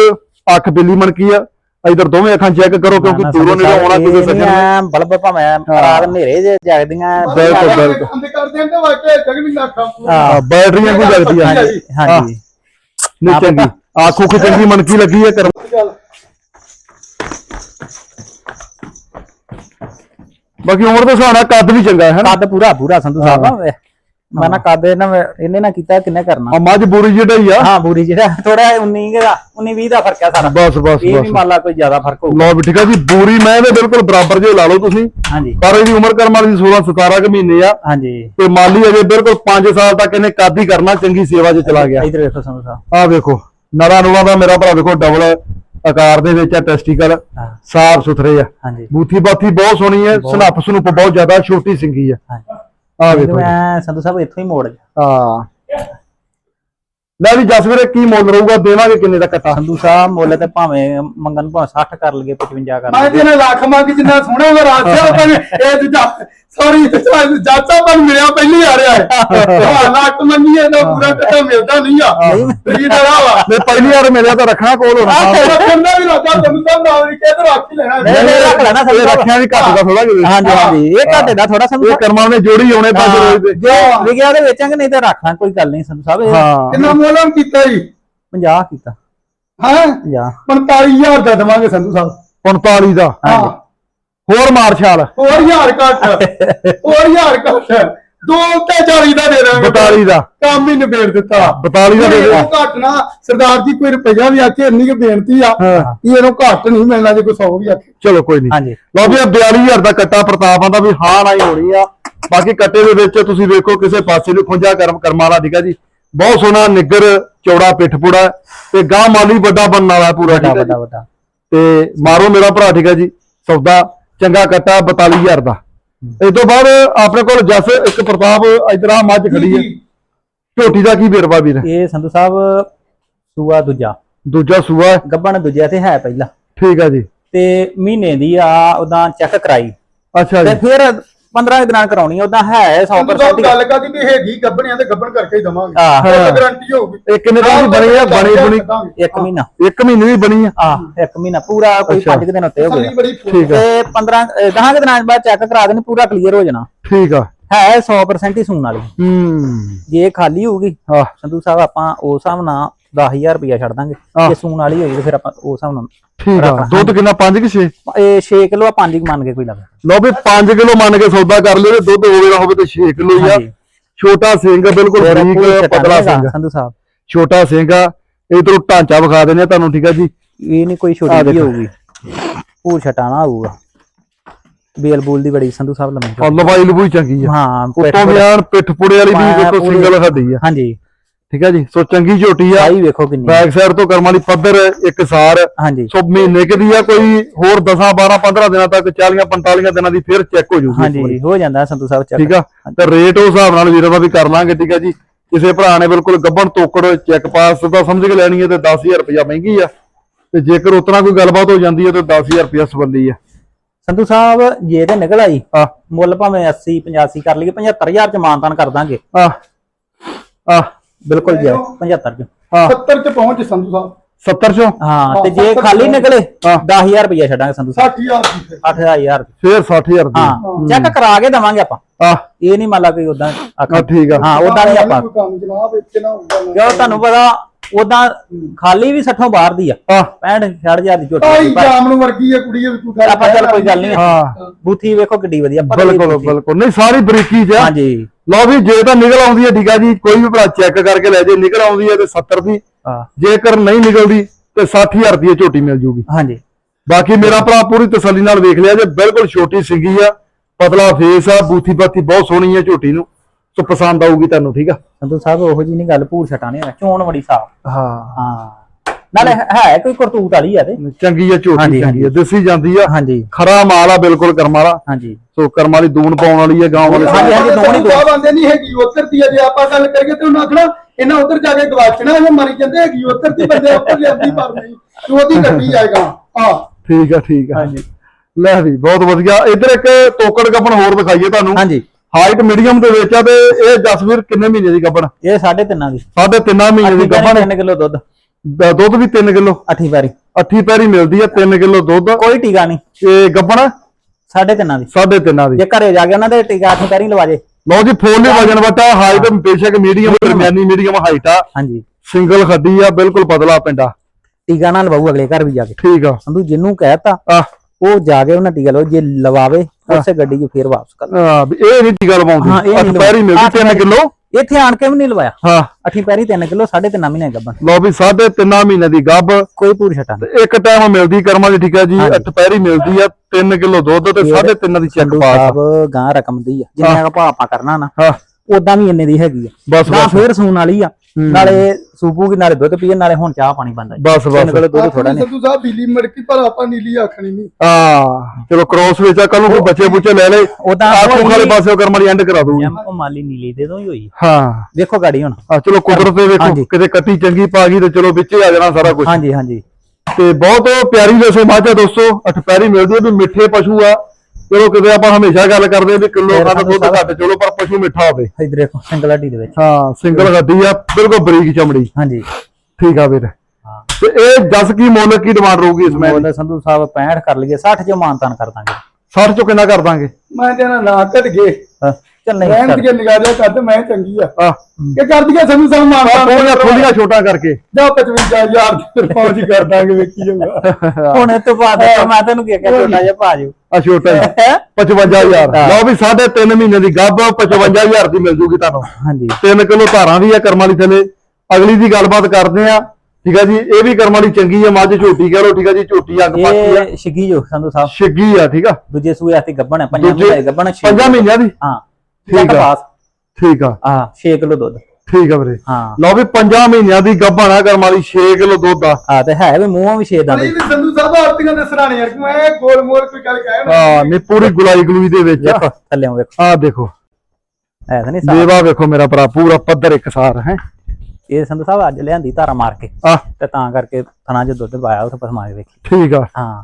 [SPEAKER 2] ਅੱਖ ਬਿੱਲੀ ਮਣਕੀ ਆ। ਇਧਰ ਦੋਵੇਂ ਅੱਖਾਂ ਚੈੱਕ ਕਰੋ ਕਿਉਂਕਿ ਦੂਰੋਂ ਨਹੀਂ ਆਉਣਾ ਕਿਸੇ ਸੱਜਣ ਨੇ।
[SPEAKER 1] ਬਲਬ ਭਾਵੇਂ ਰਾਤ ਹਨੇਰੇ ਜੇ ਜਗਦੀਆਂ।
[SPEAKER 2] ਬਿਲਕੁਲ, ਬਿਲਕੁਲ।
[SPEAKER 3] ਅੰਦੇ ਕਰਦੇ ਆਂ ਤੇ ਵਾਕੇ ਜਗਨੀ ਨਾ ਖਾਂ
[SPEAKER 1] ਹਾਂ
[SPEAKER 2] ਬੈਟਰੀਆਂ ਕੋਈ ਲੱਗਦੀ ਆ
[SPEAKER 1] ਹਾਂਜੀ ਹਾਂਜੀ।
[SPEAKER 2] ਨਹੀਂ ਚੰਗੀ। ਆਖੋ ਕਿ ਚੰਗੀ ਮਣਕੀ ਲੱਗੀ ਹੈ ਕਰਮ ਬਾਕੀ ਉਮਰ ਦੇ ਹਿਸਾਬ ਨਾਲ ਕੱਦ ਵੀ ਚੰਗਾ ਹੈ ਨਾ?
[SPEAKER 1] ਕੱਦ ਪੂਰਾ ਪੂਰਾ ਸੰਧੂ ਸਾਹਿਬ ਮੈਂ ਨਾ ਕੱਦ ਇਹਨਾਂ ਇਹਨੇ ਨਾ ਕੀਤਾ ਕਿੰਨੇ ਕਰਨਾ?
[SPEAKER 2] ਆ ਮੱਝ ਬੂਰੀ ਜਿਹੜਾ ਹੀ ਆ।
[SPEAKER 1] ਹਾਂ ਬੂਰੀ ਜਿਹੜਾ। ਥੋੜਾ 19 ਦਾ 19 20 ਦਾ ਫ਼ਰਕ ਆ ਸਾਰਾ।
[SPEAKER 2] ਬਸ ਬਸ
[SPEAKER 1] ਇਹ
[SPEAKER 2] ਬਸ।
[SPEAKER 1] ਮੰਨ ਲਾ ਕੋਈ ਜ਼ਿਆਦਾ ਫ਼ਰਕ ਹੋਊ
[SPEAKER 2] ਲਓ ਵੀ ਠੀਕ ਆ ਜੀ ਬੂਰੀ ਮੈਂ ਦੇ ਬਿਲਕੁਲ ਬਰਾਬਰ ਜੇ ਲਾ ਲਓ ਤੁਸੀਂ।
[SPEAKER 1] ਹਾਂਜੀ।
[SPEAKER 2] ਪਰ ਇਹਦੀ ਉਮਰ ਕਰਮ ਵਾਲੀ 16 17 ਕੁ ਮਹੀਨੇ ਆ।
[SPEAKER 1] ਹਾਂਜੀ।
[SPEAKER 2] ਤੇ ਮਾਲੀ ਅਜੇ ਬਿਲਕੁਲ 5 ਸਾਲ ਤੱਕ ਇਹਨੇ ਕੱਦ ਕਰਨਾ ਚੰਗੀ ਸੇਵਾ 'ਚ ਚਲਾ ਗਿਆ।
[SPEAKER 1] ਇਧਰ ਵੇਖੋ ਸੰਧੂ ਸਾਹਿਬ।
[SPEAKER 2] ਆਹ ਵੇਖੋ ਨਰਾਂ ਨੂਰਾਂ ਦਾ ਮੇਰਾ ਭਰਾ ਵੇਖੋ ਡਬਲ ਆਕਾਰ ਦੇ ਵਿੱਚ ਆ ਟੈਸਟੀਕਲ
[SPEAKER 1] ਹਾਂ।
[SPEAKER 2] ਸਾਫ਼ ਸੁਥਰੇ ਆ।
[SPEAKER 1] ਹਾਂਜੀ।
[SPEAKER 2] ਬੂਥੀ ਬਾਥੀ ਬਹੁਤ ਸੋਹਣੀ ਹੈ ਸਨੱਪ ਸਨੂਪ ਬਹੁਤ ਜ਼ਿਆਦਾ ਛੋਟੀ ਸਿੰਗੀ ਆ।
[SPEAKER 1] ਹਾਂਜੀ। ਇਹ
[SPEAKER 2] ਵੇਖੋ।
[SPEAKER 1] ਮੈਂ ਸੰਧੂ ਸਾਹਿਬ ਇੱਥੋਂ ਹੀ ਮੋੜ ਗਿਆ
[SPEAKER 2] ਹਾਂ ਲੈ ਵੀ ਜਸ ਵੀਰੇ ਕੀ ਮੁੱਲ ਰਹੂਗਾ ਦੇਵਾਂਗੇ ਕਿੰਨੇ ਦਾ ਕੱਟਾ
[SPEAKER 1] ਸੰਧੂ ਸਾਹਿਬ ਮੁੱਲ ਤੇ ਭਾਵੇਂ ਮੰਗਣ ਭਾਵੇਂ 60 ਕਰ ਲਈਏ 55 ਕਰ
[SPEAKER 3] ਮੈਂ ਜਿਹਨੇ ਲੱਖ ਮੰਗ ਜਿੰਨਾ ਸੋਹਣਾ ਉਹ ਰਾਜਾ ਆਪਾਂ ਨੇ ਇਹ ਦੂਜਾ ਸੌਰੀ ਜਾਚਾ ਪਰ ਮਿਲਿਆ ਪਹਿਲੀ ਆ ਰਿਹਾ ਹੈ। ਲੱਖ ਮੰਗੀਏ ਤਾਂ ਪੂਰਾ ਕੱਟਾ ਮਿਲਦਾ ਨਹੀਂ ਆ। ਤੇਰੀ ਤਰ੍ਹਾਂ ਵਾ।
[SPEAKER 2] ਮੈਂ ਪਹਿਲੀ ਵਾਰ ਮਿਲਿਆ ਤਾਂ ਰੱਖਣਾ ਕੋਲ ਹੋਣਾ।
[SPEAKER 3] ਰੱਖਣ ਵੀ ਰਾਜਾ ਤੁਹਾਨੂੰ ਤਾਂ ਨਾ ਰੱਖ ਹੀ ਲੈਣਾ।
[SPEAKER 1] ਨਹੀਂ, ਨਹੀਂ, ਰੱਖ ਲੈਣਾ ਸਾਹਿਬ।
[SPEAKER 2] ਰੱਖਿਆ ਵੀ ਘੱਟ ਦਾ ਥੋੜਾ ਜਿਹਾ
[SPEAKER 1] ਹਾਂਜੀ ਹਾਂਜੀ। ਇਹ ਘਾਟੇ ਦਾ ਥੋੜਾ ਸੰਧੂ
[SPEAKER 2] ਇਹ ਕਰਮਾਂ ਨੇ ਜੋੜੀ ਆਉਣੇ ਪੰਜ ਰੋਜ਼ ਦੇ।
[SPEAKER 1] ਜੇ ਵਿਗਿਆ ਤੇ ਵੇਚਾਂਗੇ ਨਹੀਂ ਤੇ ਰੱਖਾਂ ਕੋਈ ਗੱਲ ਨਹੀਂ ਸੰਧੂ ਸਾਹਿਬ
[SPEAKER 2] ਹਾਂ।
[SPEAKER 3] ਕਿੰਨਾ ਮੁੱਲ ਕੀਤਾ ਜੀ?
[SPEAKER 1] 50 ਕੀਤਾ।
[SPEAKER 3] ਹਾਂ?
[SPEAKER 1] 50
[SPEAKER 3] 45000 ਦਾ ਦਵਾਂਗੇ ਸੰਧੂ ਸਾਹਿਬ।
[SPEAKER 2] 45 ਦਾ।
[SPEAKER 3] ਹਾਂ।
[SPEAKER 2] ਹੋਰ ਮਾਰ ਛਾਲ।
[SPEAKER 3] ਹੋਰ ਹਜ਼ਾਰ ਘੱਟ। ਹੋਰ ਹਜ਼ਾਰ ਘੱਟ। ਦੋ ਤੇ 40 ਦਾ ਦੇ ਦਾਂਗੇ।
[SPEAKER 2] 42 ਦਾ।
[SPEAKER 3] ਕੰਮ ਹੀ ਨਿਬੇੜ ਦਿੱਤਾ।
[SPEAKER 2] 42 ਦਾ ਦੇ ਦੇ
[SPEAKER 3] ਇਹਨੂੰ ਘੱਟ ਨਾ। ਸਰਦਾਰ ਜੀ ਕੋਈ ਰੁਪਈਆ ਵੀ ਆਖੇ ਇੰਨੀ ਕੁ ਬੇਨਤੀ ਆ। ਕਿ ਇਹਨੂੰ ਘੱਟ ਨਹੀਂ ਮਿਲਣਾ ਜੇ ਕੋਈ 100 ਵੀ ਆਖੇ
[SPEAKER 2] ਚਲੋ ਕੋਈ ਨਹੀਂ।
[SPEAKER 1] ਹਾਂਜੀ।
[SPEAKER 2] ਲਓ ਵੀ 42000 ਦਾ ਕੱਟਾ ਪ੍ਰਤਾਪ ਆਂਦਾ ਵੀ ਹਾਂ ਨਾ ਹੀ ਹੋਣੀ ਆ। ਬਾਕੀ ਕੱਟੇ ਦੇ ਵਿੱਚ ਤੁਸੀਂ ਵੇਖੋ ਕਿਸੇ ਪਾਸੇ ਨੂੰ ਖੁੰਝਾ ਕਰਮ ਕਰਮਾਂ ਵਾਲਾ ਠੀਕ ਆ ਜੀ। ਬਹੁਤ ਸੋਹਣਾ ਨਿੱਗਰ ਚੌੜਾ ਪਿੱਠ ਪੂੜਾ ਤੇ ਗਾਂ ਮਾਲੀ ਵੱਡਾ ਬਣਨ ਵਾਲਾ ਪੂਰਾ
[SPEAKER 1] ਵੱਡਾ
[SPEAKER 2] ਠੀਕ
[SPEAKER 1] ਵੱਡਾ
[SPEAKER 2] ਜੀ?
[SPEAKER 1] ਵੱਡਾ
[SPEAKER 2] ਤੇ ਮਾਰੋ ਮੇਰਾ ਭਰਾ ਠੀਕ ਆ ਜੀ? ਸੌਦਾ ਚੰਗਾ ਕੱਟਾ 42000 ਦਾ। ਇਸ ਤੋਂ ਬਾਅਦ ਆਪਣੇ ਕੋਲ ਜਸ ਇੱਕ ਪ੍ਰਤਾਪ ਇਧਰ ਆ ਮੱਝ ਖੜੀ ਹੈ। ਝੋਟੀ ਦਾ ਕੀ ਵੇਰਵਾ ਵੀਰ?
[SPEAKER 1] ਇਹ ਸੰਧੂ ਸਾਹਿਬ ਸੂਆ ਦੂਜਾ।
[SPEAKER 2] ਦੂਜਾ ਸੂਆ ਹੈ।
[SPEAKER 1] ਗੱਬਣ ਦੂਜਾ ਤੇ ਹੈ ਪਹਿਲਾ।
[SPEAKER 2] ਠੀਕ ਆ ਜੀ।
[SPEAKER 1] ਤੇ ਮਹੀਨੇ ਦੀ ਆ ਉਦਾਂ ਚੈੱਕ ਕਰਾਈ।
[SPEAKER 2] ਅੱਛਾ
[SPEAKER 1] ਤੇ
[SPEAKER 2] ਜੀ
[SPEAKER 1] ਫਿਰ 15 ਦਿਨਾਂ ਕਰਾਉਣੀ ਆ, ਉਦਾਂ ਹੈ 100% ਹੀ।
[SPEAKER 3] ਗੱਲ ਕਰਦੀ ਵੀ ਹੈਗੀ ਗੱਬਣਿਆਂ ਤੇ ਗੱਬਣ ਕਰਕੇ ਹੀ ਦਵਾਂਗੇ।
[SPEAKER 1] ਆਹ
[SPEAKER 2] ਹਾਂ।
[SPEAKER 3] ਗਾਰੰਟੀ ਹੋਊਗੀ।
[SPEAKER 2] ਇਹ ਕਿੰਨੇ ਦਿਨ ਦੀ ਬਣੀ ਆ? ਬਣੀ ਬੁਣੀ
[SPEAKER 1] ਇੱਕ ਮਹੀਨਾ।
[SPEAKER 2] ਇੱਕ ਮਹੀਨੇ ਦੀ ਬਣੀ ਆ?
[SPEAKER 1] ਆ ਇੱਕ ਮਹੀਨਾ ਪੂਰਾ ਕੋਈ
[SPEAKER 2] ਅੱਛਾ।
[SPEAKER 1] 5 ਦਿਨ ਉੱਤੇ ਹੋ
[SPEAKER 3] ਤਸੱਲੀ
[SPEAKER 1] ਗਿਆ
[SPEAKER 3] ਬੜੀ
[SPEAKER 2] ਠੀਕ ਆ।
[SPEAKER 1] ਤੇ 15 10 ਦਿਨਾਂ ਬਾਅਦ ਚੈੱਕ ਕਰਾ ਦੇਣੀ ਪੂਰਾ ਕਲੀਅਰ ਹੋ ਜਾਣਾ।
[SPEAKER 2] ਠੀਕ ਆ।
[SPEAKER 1] ਹੈ 100% ਹੀ ਸੂਣ ਵਾਲੀ।
[SPEAKER 2] ਹੂੰ।
[SPEAKER 1] ਜੇ ਖਾਲੀ ਹੋਊਗੀ
[SPEAKER 2] ਹਾਂ
[SPEAKER 1] ਸੰਧੂ ਸਾਹਿਬ ਆਪਾਂ ਉਸ ਹਿਸਾਬ ਨਾਲ 10000 ਰੁਪਇਆ ਛੱਡ ਦਾਂਗੇ।
[SPEAKER 2] ਆਹ।
[SPEAKER 1] ਜੇ ਸੂਣ ਵਾਲੀ ਹੋਈ ਤੇ ਫਿਰ ਆਪਾਂ ਉਸ ਹਿਸਾਬ ਨਾਲ
[SPEAKER 2] ਠੀਕ ਆ।
[SPEAKER 1] ਰੱਖਣਾ।
[SPEAKER 2] ਦੁੱਧ ਕਿੰਨਾ? 5 ਕਿ 6
[SPEAKER 1] ਇਹ 6 ਕਿਲੋ ਆ 5 ਮੰਨ ਕੇ ਕੋਈ ਲੱਗ
[SPEAKER 2] ਲਓ ਵੀ 5 ਕਿਲੋ ਮੰਨ ਕੇ ਸੌਦਾ ਕਰ ਲਿਓ ਤੇ ਦੁੱਧ ਹੋਵੇ ਨਾ ਹੋਵੇ ਤੇ 6 ਕਿਲੋ ਹੀ ਆ।
[SPEAKER 1] ਹਾਂਜੀ।
[SPEAKER 2] ਛੋਟਾ ਸਿੰਘ ਬਿਲਕੁਲ ਬਰੀਕ ਪਤਲਾ ਸਿੰਘ
[SPEAKER 1] ਸੰਧੂ ਸਾਹਿਬ।
[SPEAKER 2] ਛੋਟਾ ਸਿੰਘ ਆ ਇਧਰੋਂ ਢਾਂਚਾ ਵਿਖਾ ਦਿੰਦੇ ਆ ਤੁਹਾਨੂੰ ਠੀਕ ਆ ਜੀ?
[SPEAKER 1] ਇਹ ਨਹੀਂ ਕੋਈ ਛੋਟੀ ਜਿਹੀ। ਹੋਊਗੀ। ਪੂਰ ਛਟਾਣਾ ਹੋਊਗਾ। ਬੇਲ ਬੂਲ ਦੀ ਬੜੀ ਸੰਧੂ ਸਾਹਿਬ ਲੰਮੀ
[SPEAKER 2] ਔਰ ਲਵਾਈ ਲਵੂਈ ਚੰਗੀ ਆ।
[SPEAKER 1] ਹਾਂ ਪਿੱਠ
[SPEAKER 2] ਉੱਤੋਂ
[SPEAKER 1] ਪੁੜੇ-
[SPEAKER 2] ਬਿਆਨ ਪਿੱਠ ਪੁੜੇ ਵਾਲੀ ਵੀ ਦੇਖੋ
[SPEAKER 1] ਪੂਰੀ-
[SPEAKER 2] ਸਿੰਗਲ ਹੱਡੀ ਆ।
[SPEAKER 1] ਹਾਂਜੀ।
[SPEAKER 2] ਠੀਕ ਆ ਜੀ? ਸੋ ਚੰਗੀ ਝੋਟੀ ਆ।
[SPEAKER 1] ਆਈ ਵੇਖੋ ਕਿੰਨੀ
[SPEAKER 2] ਬੈਕ ਸਾਈਡ ਤੋਂ ਕਰਮਾਂ ਦੀ ਪੱਧਰ ਇੱਕ ਸਾਰ।
[SPEAKER 1] ਹਾਂਜੀ।
[SPEAKER 2] ਸੋ ਮਹੀਨੇ ਕੁ ਦੀ ਆ? ਕੋਈ ਹੋਰ 10 12 15 ਦਿਨਾਂ ਤੱਕ 40 45 ਦਿਨਾਂ ਦੀ ਫਿਰ ਚੈੱਕ ਹੋ ਜੂਗੀ
[SPEAKER 1] ਹਾਂਜੀ ਹੋ ਜਾਂਦਾ ਸੰਧੂ ਸਾਹਿਬ ਚੱਕ
[SPEAKER 2] ਠੀਕ ਆ? ਤੇ ਰੇਟ ਉਸ ਹਿਸਾਬ ਨਾਲ ਵੀਰਾਂ ਦਾ ਵੀ ਕਰ ਲਾਂਗੇ ਠੀਕ ਆ ਜੀ? ਕਿਸੇ ਭਰਾ ਨੇ ਬਿਲਕੁਲ ਗੱਬਣ ਤੋਕੜ ਚੈੱਕ ਪਾਸ ਦਾ ਸਮਝ ਕੇ ਲੈਣੀ ਹੈ ਤੇ 10000 ਰੁਪਇਆ ਮਹਿੰਗੀ ਆ। ਤੇ ਜੇਕਰ ਉਤਨਾ ਕੋਈ ਗੱਲਬਾਤ ਹੋ ਜਾਂਦੀ ਹੈ ਤੇ 10000 ਰੁਪਇਆ ਸਬੰਧੀ ਆ।
[SPEAKER 1] ਸੰਧੂ ਸਾਹਿਬ ਜੇ ਤੇ ਨਿਕਲ ਆਈ
[SPEAKER 2] ਆ
[SPEAKER 1] ਮੁੱਲ ਭਾਵੇਂ 80 85 ਕਰ ਲਈਏ 75000 ਚ ਮਾਨਤਾਨ ਕਰ ਦਾਂਗੇ।
[SPEAKER 2] ਆ ਆ
[SPEAKER 1] ਬਿਲਕੁਲ ਜੀ 75 ਚ।
[SPEAKER 2] ਆ
[SPEAKER 3] 70 ਚ ਪਹੁੰਚ ਸੰਧੂ ਸਾਹਿਬ।
[SPEAKER 2] 70 ਚੋਂ?
[SPEAKER 1] ਹਾਂ ਤੇ ਜੇ
[SPEAKER 3] ਸੱਤਰ
[SPEAKER 1] ਖਾਲੀ ਨਿਕਲੇ
[SPEAKER 2] ਹਾਂ।
[SPEAKER 1] 10000 ਰੁਪਇਆ ਛੱਡਾਂਗੇ ਸੰਧੂ ਸਾਹਿਬ।
[SPEAKER 3] 60000 ਦੀ ਫਿਰ।
[SPEAKER 1] 8000
[SPEAKER 2] ਫੇਰ 60000 ਦੀ।
[SPEAKER 1] ਹਾਂ ਚੈੱਕ ਕਰਾ ਕੇ ਦਵਾਂਗੇ ਆਪਾਂ।
[SPEAKER 2] ਆ
[SPEAKER 1] ਇਹ ਨਹੀਂ ਮੰਨ ਲਾ ਕੋਈ ਉਦਾਂ
[SPEAKER 2] ਆ ਠੀਕ ਆ।
[SPEAKER 1] ਹਾਂ ਉਦਾਂ ਨਹੀਂ ਆਪਾਂ।
[SPEAKER 3] ਕੋਈ ਕੰਮ ਜਨਾਬ ਇੱਥੇ ਨਾ ਹੋਊਗਾ ਨਾ।
[SPEAKER 1] ਕਿਉਂ ਤੁਹਾਨੂੰ ਪਤਾ ਉਦਾਂ ਖਾਲੀ ਵੀ 60 ਬਾਹਰ ਦੀ ਆ।
[SPEAKER 2] ਆ
[SPEAKER 1] 65 60000 ਦੀ ਝੋਟੀ ਪਰ
[SPEAKER 3] ਜਾਮ ਨੂੰ ਵਰਗੀ ਹੈ ਕੁੜੀ ਇਹ ਵੀ ਕੋਈ ਗੱਲ
[SPEAKER 1] ਆਪਾਂ ਚੱਲ ਕੋਈ ਗੱਲ ਨਹੀਂ
[SPEAKER 2] ਹਾਂ।
[SPEAKER 1] ਬੂਥੀ ਵੇਖੋ ਕਿੱਡੀ ਵਧੀਆ ਪਤਲੀ
[SPEAKER 2] ਬਿਲਕੁਲ
[SPEAKER 1] ਬੂਥੀ।
[SPEAKER 2] ਬਿਲਕੁਲ। ਨਹੀਂ ਸਾਰੀ ਬਰੀਕੀ ਚ ਆ।
[SPEAKER 1] ਹਾਂਜੀ।
[SPEAKER 2] ਲਓ ਵੀ ਜੇ ਤਾਂ ਨਿਕਲ ਆਉਂਦੀ ਹੈ ਠੀਕ ਆ ਜੀ ਕੋਈ ਵੀ ਭਰਾ ਚੈੱਕ ਕਰਕੇ ਲੈ ਜੇ ਨਿਕਲ ਆਉਂਦੀ ਹੈ ਤੇ 70 ਦੀ।
[SPEAKER 1] ਹਾਂ।
[SPEAKER 2] ਜੇਕਰ ਨਹੀਂ ਨਿਕਲਦੀ ਤੇ 60000 ਦੀ ਇਹ ਝੋਟੀ ਮਿਲ ਜੂਗੀ।
[SPEAKER 1] ਹਾਂਜੀ।
[SPEAKER 2] ਬਾਕੀ ਮੇਰਾ ਭਰਾ ਪੂਰੀ ਤਸੱਲੀ ਨਾਲ ਵੇਖ ਲਿਆ ਜੇ ਬਿਲਕੁਲ ਛੋਟੀ ਸਿੰਗੀ ਆ ਪਤਲਾ ਫੇਸ ਆ ਬੂਥੀ ਬਾਤੀ ਬਹੁਤ ਸੋਹਣੀ ਆ ਝੋਟੀ ਨੂੰ। ਸੋ ਪਸੰਦ ਆਊਗੀ ਤੁਹਾਨੂੰ ਠੀਕ ਆ?
[SPEAKER 1] ਸੰਧੂ ਸਾਹਿਬ ਉਹੋ ਜੀ ਨਹੀਂ ਗੱਲ ਭੂਰ ਛਟਾਣੇ ਆ ਚੋਣ ਬੜੀ ਸਾਫ਼।
[SPEAKER 2] ਹਾਂ।
[SPEAKER 1] ਹਾਂ। ਨਾਲੇ ਹੈ- ਕੋਈ ਕਰਤੂਤ ਵਾਲੀ ਆ ਤੇ।
[SPEAKER 2] ਚੰਗੀ ਆ ਝੋਟੀ ਚੰਗੀ ਆ ਦਿਸੀ ਜਾਂਦੀ ਆ।
[SPEAKER 1] ਹਾਂਜੀ।
[SPEAKER 2] ਖਰਾ ਮਾਲ ਆ ਬਿਲਕੁਲ ਕਰਮ ਵਾਲਾ।
[SPEAKER 1] ਹਾਂਜੀ।
[SPEAKER 2] ਸੋ ਕਰਮ ਵਾਲੀ ਦੂਨ ਪਾਉਣ ਵਾਲੀ ਆ ਗਾਂ ਵਾਲੇ।
[SPEAKER 1] ਹਾਂਜੀ, ਹਾਂਜੀ, ਹੀ
[SPEAKER 3] ਦੋ। ਬੰਦੇ ਨਹੀਂ ਹੈਗੀ ਉੱਧਰ ਦੀ ਆ, ਜੇ ਆਪਾਂ ਗੱਲ ਕਰੀਏ ਤੇ ਉਹਨਾਂ ਆਖਣਾ ਇਹਨਾਂ ਉੱਧਰ ਜਾ ਕੇ ਗਵਾਚਣਾ ਇਹ ਮਰੀ ਜਾਂਦੇ ਹੈਗੀ ਉੱਧਰ ਦੀ ਬੰਦੇ ਉੱਪਰ ਲਿਆਂਦੀ ਪਰ ਨਹੀਂ। ਤੂੰ ਉਹਦੀ ਕੱਟੀ ਜਾਏਗਾ ਹਾਂ
[SPEAKER 2] ਠੀਕ ਆ ਠੀਕ ਆ।
[SPEAKER 1] ਹਾਂਜੀ।
[SPEAKER 2] ਲੈ ਵੀ ਬਹੁਤ ਵਧੀਆ। ਇੱਧਰ ਇੱਕ ਤੋਕੜ ਗੱਪਣ ਹੋਰ ਦਿਖਾਈਏ ਤੁਹਾਨੂੰ।
[SPEAKER 1] ਹਾਂਜੀ।
[SPEAKER 2] ਹਾਈਟ ਮੀਡੀਅਮ ਦੇ ਵਿੱਚ ਆ ਤੇ ਇਹ ਜਸਵੀਰ ਕਿੰਨੇ ਮਹੀਨੇ ਦੀ ਗੱਪਣ
[SPEAKER 1] ਇਹ ਸਾਢੇ ਤਿੰਨਾਂ ਦੀ।
[SPEAKER 2] ਸਾਢੇ ਮਹੀਨੇ ਦੀ ਗੱਪਣ
[SPEAKER 1] 3 ਕਿਲੋ ਦੁੱਧ।
[SPEAKER 2] ਦ- ਦੁੱਧ ਵੀ 3 ਕਿਲੋ।
[SPEAKER 1] ਅੱਠੀ ਪੈਰੀ।
[SPEAKER 2] ਅੱਠੀ ਪੈਰੀ ਮਿਲਦੀ ਆ 3 ਕਿਲੋ ਦੁੱਧ।
[SPEAKER 1] ਕੋਈ ਟੀਕਾ ਨਹੀਂ।
[SPEAKER 2] ਇਹ
[SPEAKER 1] ਸਾਢੇ ਤਿੰਨਾਂ ਦੀ।
[SPEAKER 2] ਸਾਢੇ ਦੀ।
[SPEAKER 1] ਜੇ ਘਰੇ ਜਾ ਕੇ ਉਹਨਾਂ ਦੇ ਟੀਕਾ ਅੱਠੀ ਪੈਰੀ ਲਵਾ ਜੇ।
[SPEAKER 2] ਲਓ ਜੀ ਫੋਨ ਦੇ ਵਜਨ ਵਟਾ ਹਾਈਟ ਬੇਸ਼ੱਕ ਮੀਡੀਅਮ ਦਰਮਿਆਨੀ ਮੀਡੀਅਮ ਹਾਈਟ ਆ।
[SPEAKER 1] ਹਾਂਜੀ।
[SPEAKER 2] ਸਿੰਗਲ ਖੱਡੀ ਆ ਬਿਲਕੁਲ ਪਤਲਾ ਪਿੰਡਾ।
[SPEAKER 1] ਟੀਕਾ ਨਾਲ ਲਵਾਊ ਅਗਲੇ ਘਰ ਵੀ ਜਾ ਕੇ।
[SPEAKER 2] ਠੀਕ ਆ।
[SPEAKER 1] ਸੰਧੂ ਜਿੰਨੂੰ ਕਹਿਤਾ
[SPEAKER 2] ਆ।
[SPEAKER 1] ਉਹ ਜਾ ਕੇ ਉਹਨਾਂ ਟੀਕਾ ਲਓ ਜੇ ਲਵਾਵੇ ਉਸੇ ਗੱਡੀ 'ਚ ਫੇਰ ਵਾਪਸ ਕਰ
[SPEAKER 2] ਵੀ ਇਹ ਨਹੀਂ ਗੱਲ
[SPEAKER 1] ਹਾਂ, ਇਹ ਨਹੀਂ
[SPEAKER 2] ਅੱਠ ਪੈਰੀ ਮਿਲਦੀ
[SPEAKER 1] ਅੱਠ
[SPEAKER 2] 3
[SPEAKER 1] ਪੈਰੀ।
[SPEAKER 2] ਕਿਲੋ
[SPEAKER 1] ਇੱਥੇ ਆਣ ਕੇ ਵੀ ਨਹੀਂ ਲਵਾਇਆ।
[SPEAKER 2] ਹਾਂ।
[SPEAKER 1] ਅੱਠੀ ਪੈਰੀ 3 ਕਿਲੋ ਸਾਢੇ ਤਿੰਨਾਂ ਮਹੀਨੇ ਗੱਬਨ
[SPEAKER 2] ਲਓ ਵੀ ਸਾਢੇ ਤਿੰਨਾਂ ਮਹੀਨੇ ਦੀ ਗੱਭ।
[SPEAKER 1] ਕੋਈ ਪੂਰ ਛਟਾ
[SPEAKER 2] ਤੇ ਇੱਕ ਟਾਈਮ ਮਿਲਦੀ ਕਰਮਾਂ ਦੀ ਠੀਕ ਜੀ
[SPEAKER 1] ਹਾਂਜੀ।
[SPEAKER 2] ਅੱਠ ਪੈਰੀ ਮਿਲਦੀ ਆ 3 ਕਿਲੋ ਦੁੱਧ ਤੇ ਸਾਢੇ ਤਿੰਨਾਂ ਦੀ ਚੈੱਕ
[SPEAKER 1] ਸੰਧੂ
[SPEAKER 2] ਪਾਸ
[SPEAKER 1] ਸਾਹਿਬ ਗਾਂ ਰਕਮ ਦੀ ਆ। ਜਿੰਨਾ ਕੁ ਭਾਅ ਆਪਾਂ ਕਰਨਾ ਨਾ
[SPEAKER 2] ਹਾਂ।
[SPEAKER 1] ਉਦਾਂ ਵੀ ਇੰਨੇ ਦੀ ਹੈਗੀ ਆ।
[SPEAKER 2] ਬਸ।
[SPEAKER 1] ਫੇਰ ਸੂਣ ਵਾਲੀ ਆ। ਨਾਲੇ ਸੂਪੂ ਕੀ ਨਾਲੇ ਦੁੱਧ ਪੀਏ ਨਾਲੇ ਹੁਣ ਚਾਹ ਪਾਣੀ ਬੰਦਾ
[SPEAKER 2] ਬਸ ਬਸ।
[SPEAKER 1] ਤਿੰਨ ਕਿਲੋ ਦੁੱਧ ਥੋੜਾ ਨਹੀਂ।
[SPEAKER 3] ਸੰਧੂ ਸਾਹਿਬ ਬਿੱਲੀ ਮੜਕੀ ਪਰ ਆਪਾਂ ਨੀਲੀ ਆਖਣੀ ਨਹੀਂ।
[SPEAKER 2] ਹਾਂ ਚਲੋ ਕ੍ਰੋਸ ਵਿੱਚ ਆ ਕੱਲ ਨੂੰ ਕੋਈ ਬੱਚੇ ਬੁੱਚੇ ਲੈ ਲੈ
[SPEAKER 1] ਉਦਾਂ
[SPEAKER 2] ਆਖੂ ਖਾਲੇ ਪਾਸੇ ਕਰਮ ਵਾਲੀ ਐਂਡ ਕਰਾ ਦੂਗੀ
[SPEAKER 1] ਕੋ ਮਾਲੀ ਨੀਲੀ ਦੇ ਦੋ ਹੀ ਹੋਈ।
[SPEAKER 2] ਹਾਂ।
[SPEAKER 1] ਵੇਖੋ ਗਾੜੀ ਹੁਣ।
[SPEAKER 2] ਆ ਚਲੋ ਕੁਦਰਤ ਦੇ ਵੇਖੋ। ਕਿਤੇ ਕੱਟੀ ਚੰਗੀ ਪਾ ਗਈ ਤੇ ਚਲੋ ਵਿੱਚ ਆ ਜਾਣਾ ਸਾਰਾ ਕੁਝ
[SPEAKER 1] ਹਾਂਜੀ ਹਾਂਜੀ।
[SPEAKER 2] ਤੇ ਬਹੁਤ ਪਿਆਰੀ ਵੈਸੇ ਮੱਝ ਦੋਸਤੋ ਅਠਪੈਰੀ ਮਿਲਦੀ ਹੈ ਵੀ ਮਿੱਠੇ ਪਸ਼ੂ ਆ। ਚਲੋ ਕਿਤੇ ਆਪਾਂ ਹਮੇਸ਼ਾ ਗੱਲ ਕਰਦੇ ਆ ਵੀ ਕਿਲੋ
[SPEAKER 1] ਸਾਨੂੰ
[SPEAKER 2] ਦੁੱਧ ਘੱਟ ਚਲੋ ਪਰ ਪਸ਼ੂ ਮਿੱਠਾ ਹੋਵੇ।
[SPEAKER 1] ਇਧਰ ਦੇਖੋ ਸਿੰਗਲ ਹੱਡੀ ਦੇ ਵਿੱਚ।
[SPEAKER 2] ਹਾਂ ਸਿੰਗਲ ਗੱਡੀ ਆ ਬਿਲਕੁਲ ਬਰੀਕ ਚਮੜੀ।
[SPEAKER 1] ਹਾਂਜੀ।
[SPEAKER 2] ਠੀਕ ਆ ਵੀਰ। ਤੇ ਇਹ ਜਸ ਕੀ ਮੁੱਲ ਕੀ ਡਿਮਾਂਡ ਰਹੂਗੀ ਇਸ ਮੈਂ
[SPEAKER 1] ਬੋਲੇ ਸੰਧੂ ਸਾਹਿਬ 65 ਕਰ ਲਈਏ 60 ਚ ਮਾਨਤਾਨ ਕਰ ਦਾਂਗੇ।
[SPEAKER 2] 60 ਚੋਂ ਕਿੰਨਾ ਕਰ ਦਾਂਗੇ?
[SPEAKER 3] ਮੈਂ ਕਹਿੰਦਾ ਨਾ ਘਟ ਗਏ।
[SPEAKER 1] ਹਾਂ, ਚੱਲ ਨਹੀਂ
[SPEAKER 3] ਰਹਿਣ। ਦੀ ਨਿਗਾਹ ਜਾ ਕੱਢ ਮੈਂ ਚੰਗੀ ਆ।
[SPEAKER 2] ਆ।
[SPEAKER 3] ਕਿ ਕਰ ਦਈਏ ਸੰਧੂ ਸਾਹਿਬ ਮਾਰਦਾ
[SPEAKER 2] ਥੋੜੀਆਂ ਥੋੜੀਆਂ ਛੋਟਾ ਕਰਕੇ।
[SPEAKER 3] ਜਾ 55000 ਦੀ ਹੀ ਕਰ ਦਾਂਗੇ ਵੇਖੀ ਜਾਊਗਾ।
[SPEAKER 1] ਹੁਣ ਇਹ ਤੋਂ ਬਾਅਦ ਤਾਂ ਮੈਂ ਤੈਨੂੰ ਕੀ ਕਹਿ ਛੋਟਾ ਜਿਹਾ ਪਾ ਜਾਓ
[SPEAKER 2] ਆ ਛੋਟਾ ਹੀ? 55000
[SPEAKER 1] ਹਾਂ।
[SPEAKER 2] ਲਓ ਵੀ ਸਾਢੇ 3 ਮਹੀਨੇ ਦੀ ਗੱਭ 55000 ਦੀ ਮਿਲ ਜੂਗੀ ਤੁਹਾਨੂੰ।
[SPEAKER 1] ਹਾਂਜੀ।
[SPEAKER 2] 3 ਕਿਲੋ ਧਾਰਾਂ ਵੀ ਆ ਕਰਮਾਂ ਵਾਲੀ ਥੱਲੇ। ਅਗਲੀ ਦੀ ਗੱਲਬਾਤ ਕਰਦੇ ਆ। ਠੀਕ ਆ ਜੀ ਇਹ ਵੀ ਕਰਮਾਂ ਵਾਲੀ ਚੰਗੀ ਆ ਮੱਝ ਝੋਟੀ ਕਹਿ ਲੋ ਠੀਕ ਆ ਜੀ ਝੋਟੀ ਅੱਗ ਪਾਤੀ ਆ।
[SPEAKER 1] ਇਹ ਸ਼ਿਗੀ ਜੋ ਸੰਧੂ ਸਾਹਿਬ।
[SPEAKER 2] ਛਿੱਗੀ ਆ ਠੀਕ ਆ।
[SPEAKER 1] ਦੂਜੇ ਸੂਏ ਆਤੀ ਗੱਬਣ ਹੈ ਪੰਜਾਂ
[SPEAKER 2] ਦੂਜੇ
[SPEAKER 1] ਮਹੀਨੇ ਗੱਬਣ ਛੇ
[SPEAKER 2] ਪੰਜਾਂ ਮਹੀਨਿਆਂ ਦੀ?
[SPEAKER 1] ਹਾਂ।
[SPEAKER 2] ਠੀਕ ਆ। ਠੀਕ ਆ।
[SPEAKER 1] ਹਾਂ 6 ਕਿਲੋ ਦੁੱਧ।
[SPEAKER 2] ਠੀਕ ਆ ਵੀਰੇ।
[SPEAKER 1] ਹਾਂ।
[SPEAKER 2] ਲਓ ਵੀ ਪੰਜਾਂ ਮਹੀਨਿਆਂ ਦੀ ਗੱਭਣ ਕਰਮਾਂ ਵਾਲੀ 6 ਕਿਲੋ ਦੁੱਧ ਆ।
[SPEAKER 1] ਆ ਤੇ ਹੈ ਵੀ ਮੂੰਹਾਂ ਵੀ ਛੇ ਦੰਦ।
[SPEAKER 3] ਨਹੀਂ ਵੀ ਸੰਧੂ ਸਾਹਿਬ ਆਰਤੀਆਂ ਦੇ ਸਰਾਣੇ ਯਾਰ ਕਿਉਂ ਐ ਗੋਲ ਮੋਲ ਕੋਈ ਗੱਲ ਕਹਿ ਨਾ।
[SPEAKER 2] ਹਾਂ ਨਹੀਂ ਪੂਰੀ ਗੁਲਾਈ ਗਲੂਈ ਦੇ ਵਿੱਚ
[SPEAKER 1] ਵੇਖੋ ਥੱਲੇ ਵੇਖੋ।
[SPEAKER 2] ਆ ਦੇਖੋ।
[SPEAKER 1] ਐ ਤਾਂ ਨਹੀਂ ਸਾਹਿਬ
[SPEAKER 2] ਦੇਵਾ ਵੇਖੋ ਮੇਰਾ ਭਰਾ ਪੂਰਾ ਪੱਧਰ ਇਕਸਾਰ ਹੈ।
[SPEAKER 1] ਇਹ ਸੰਧੂ ਸਾਹਿਬ ਅੱਜ ਲਿਆਂਦੀ ਧਾਰਾ ਮਾਰ ਕੇ।
[SPEAKER 2] ਆ।
[SPEAKER 1] ਤੇ ਤਾਂ ਕਰਕੇ ਥਣਾ ਚ ਦੁੱਧ ਪਾਇਆ ਉੱਥੇ ਪਸਮਾ ਕੇ ਵੇਖੀ।
[SPEAKER 2] ਠੀਕ ਆ।
[SPEAKER 1] ਹਾਂ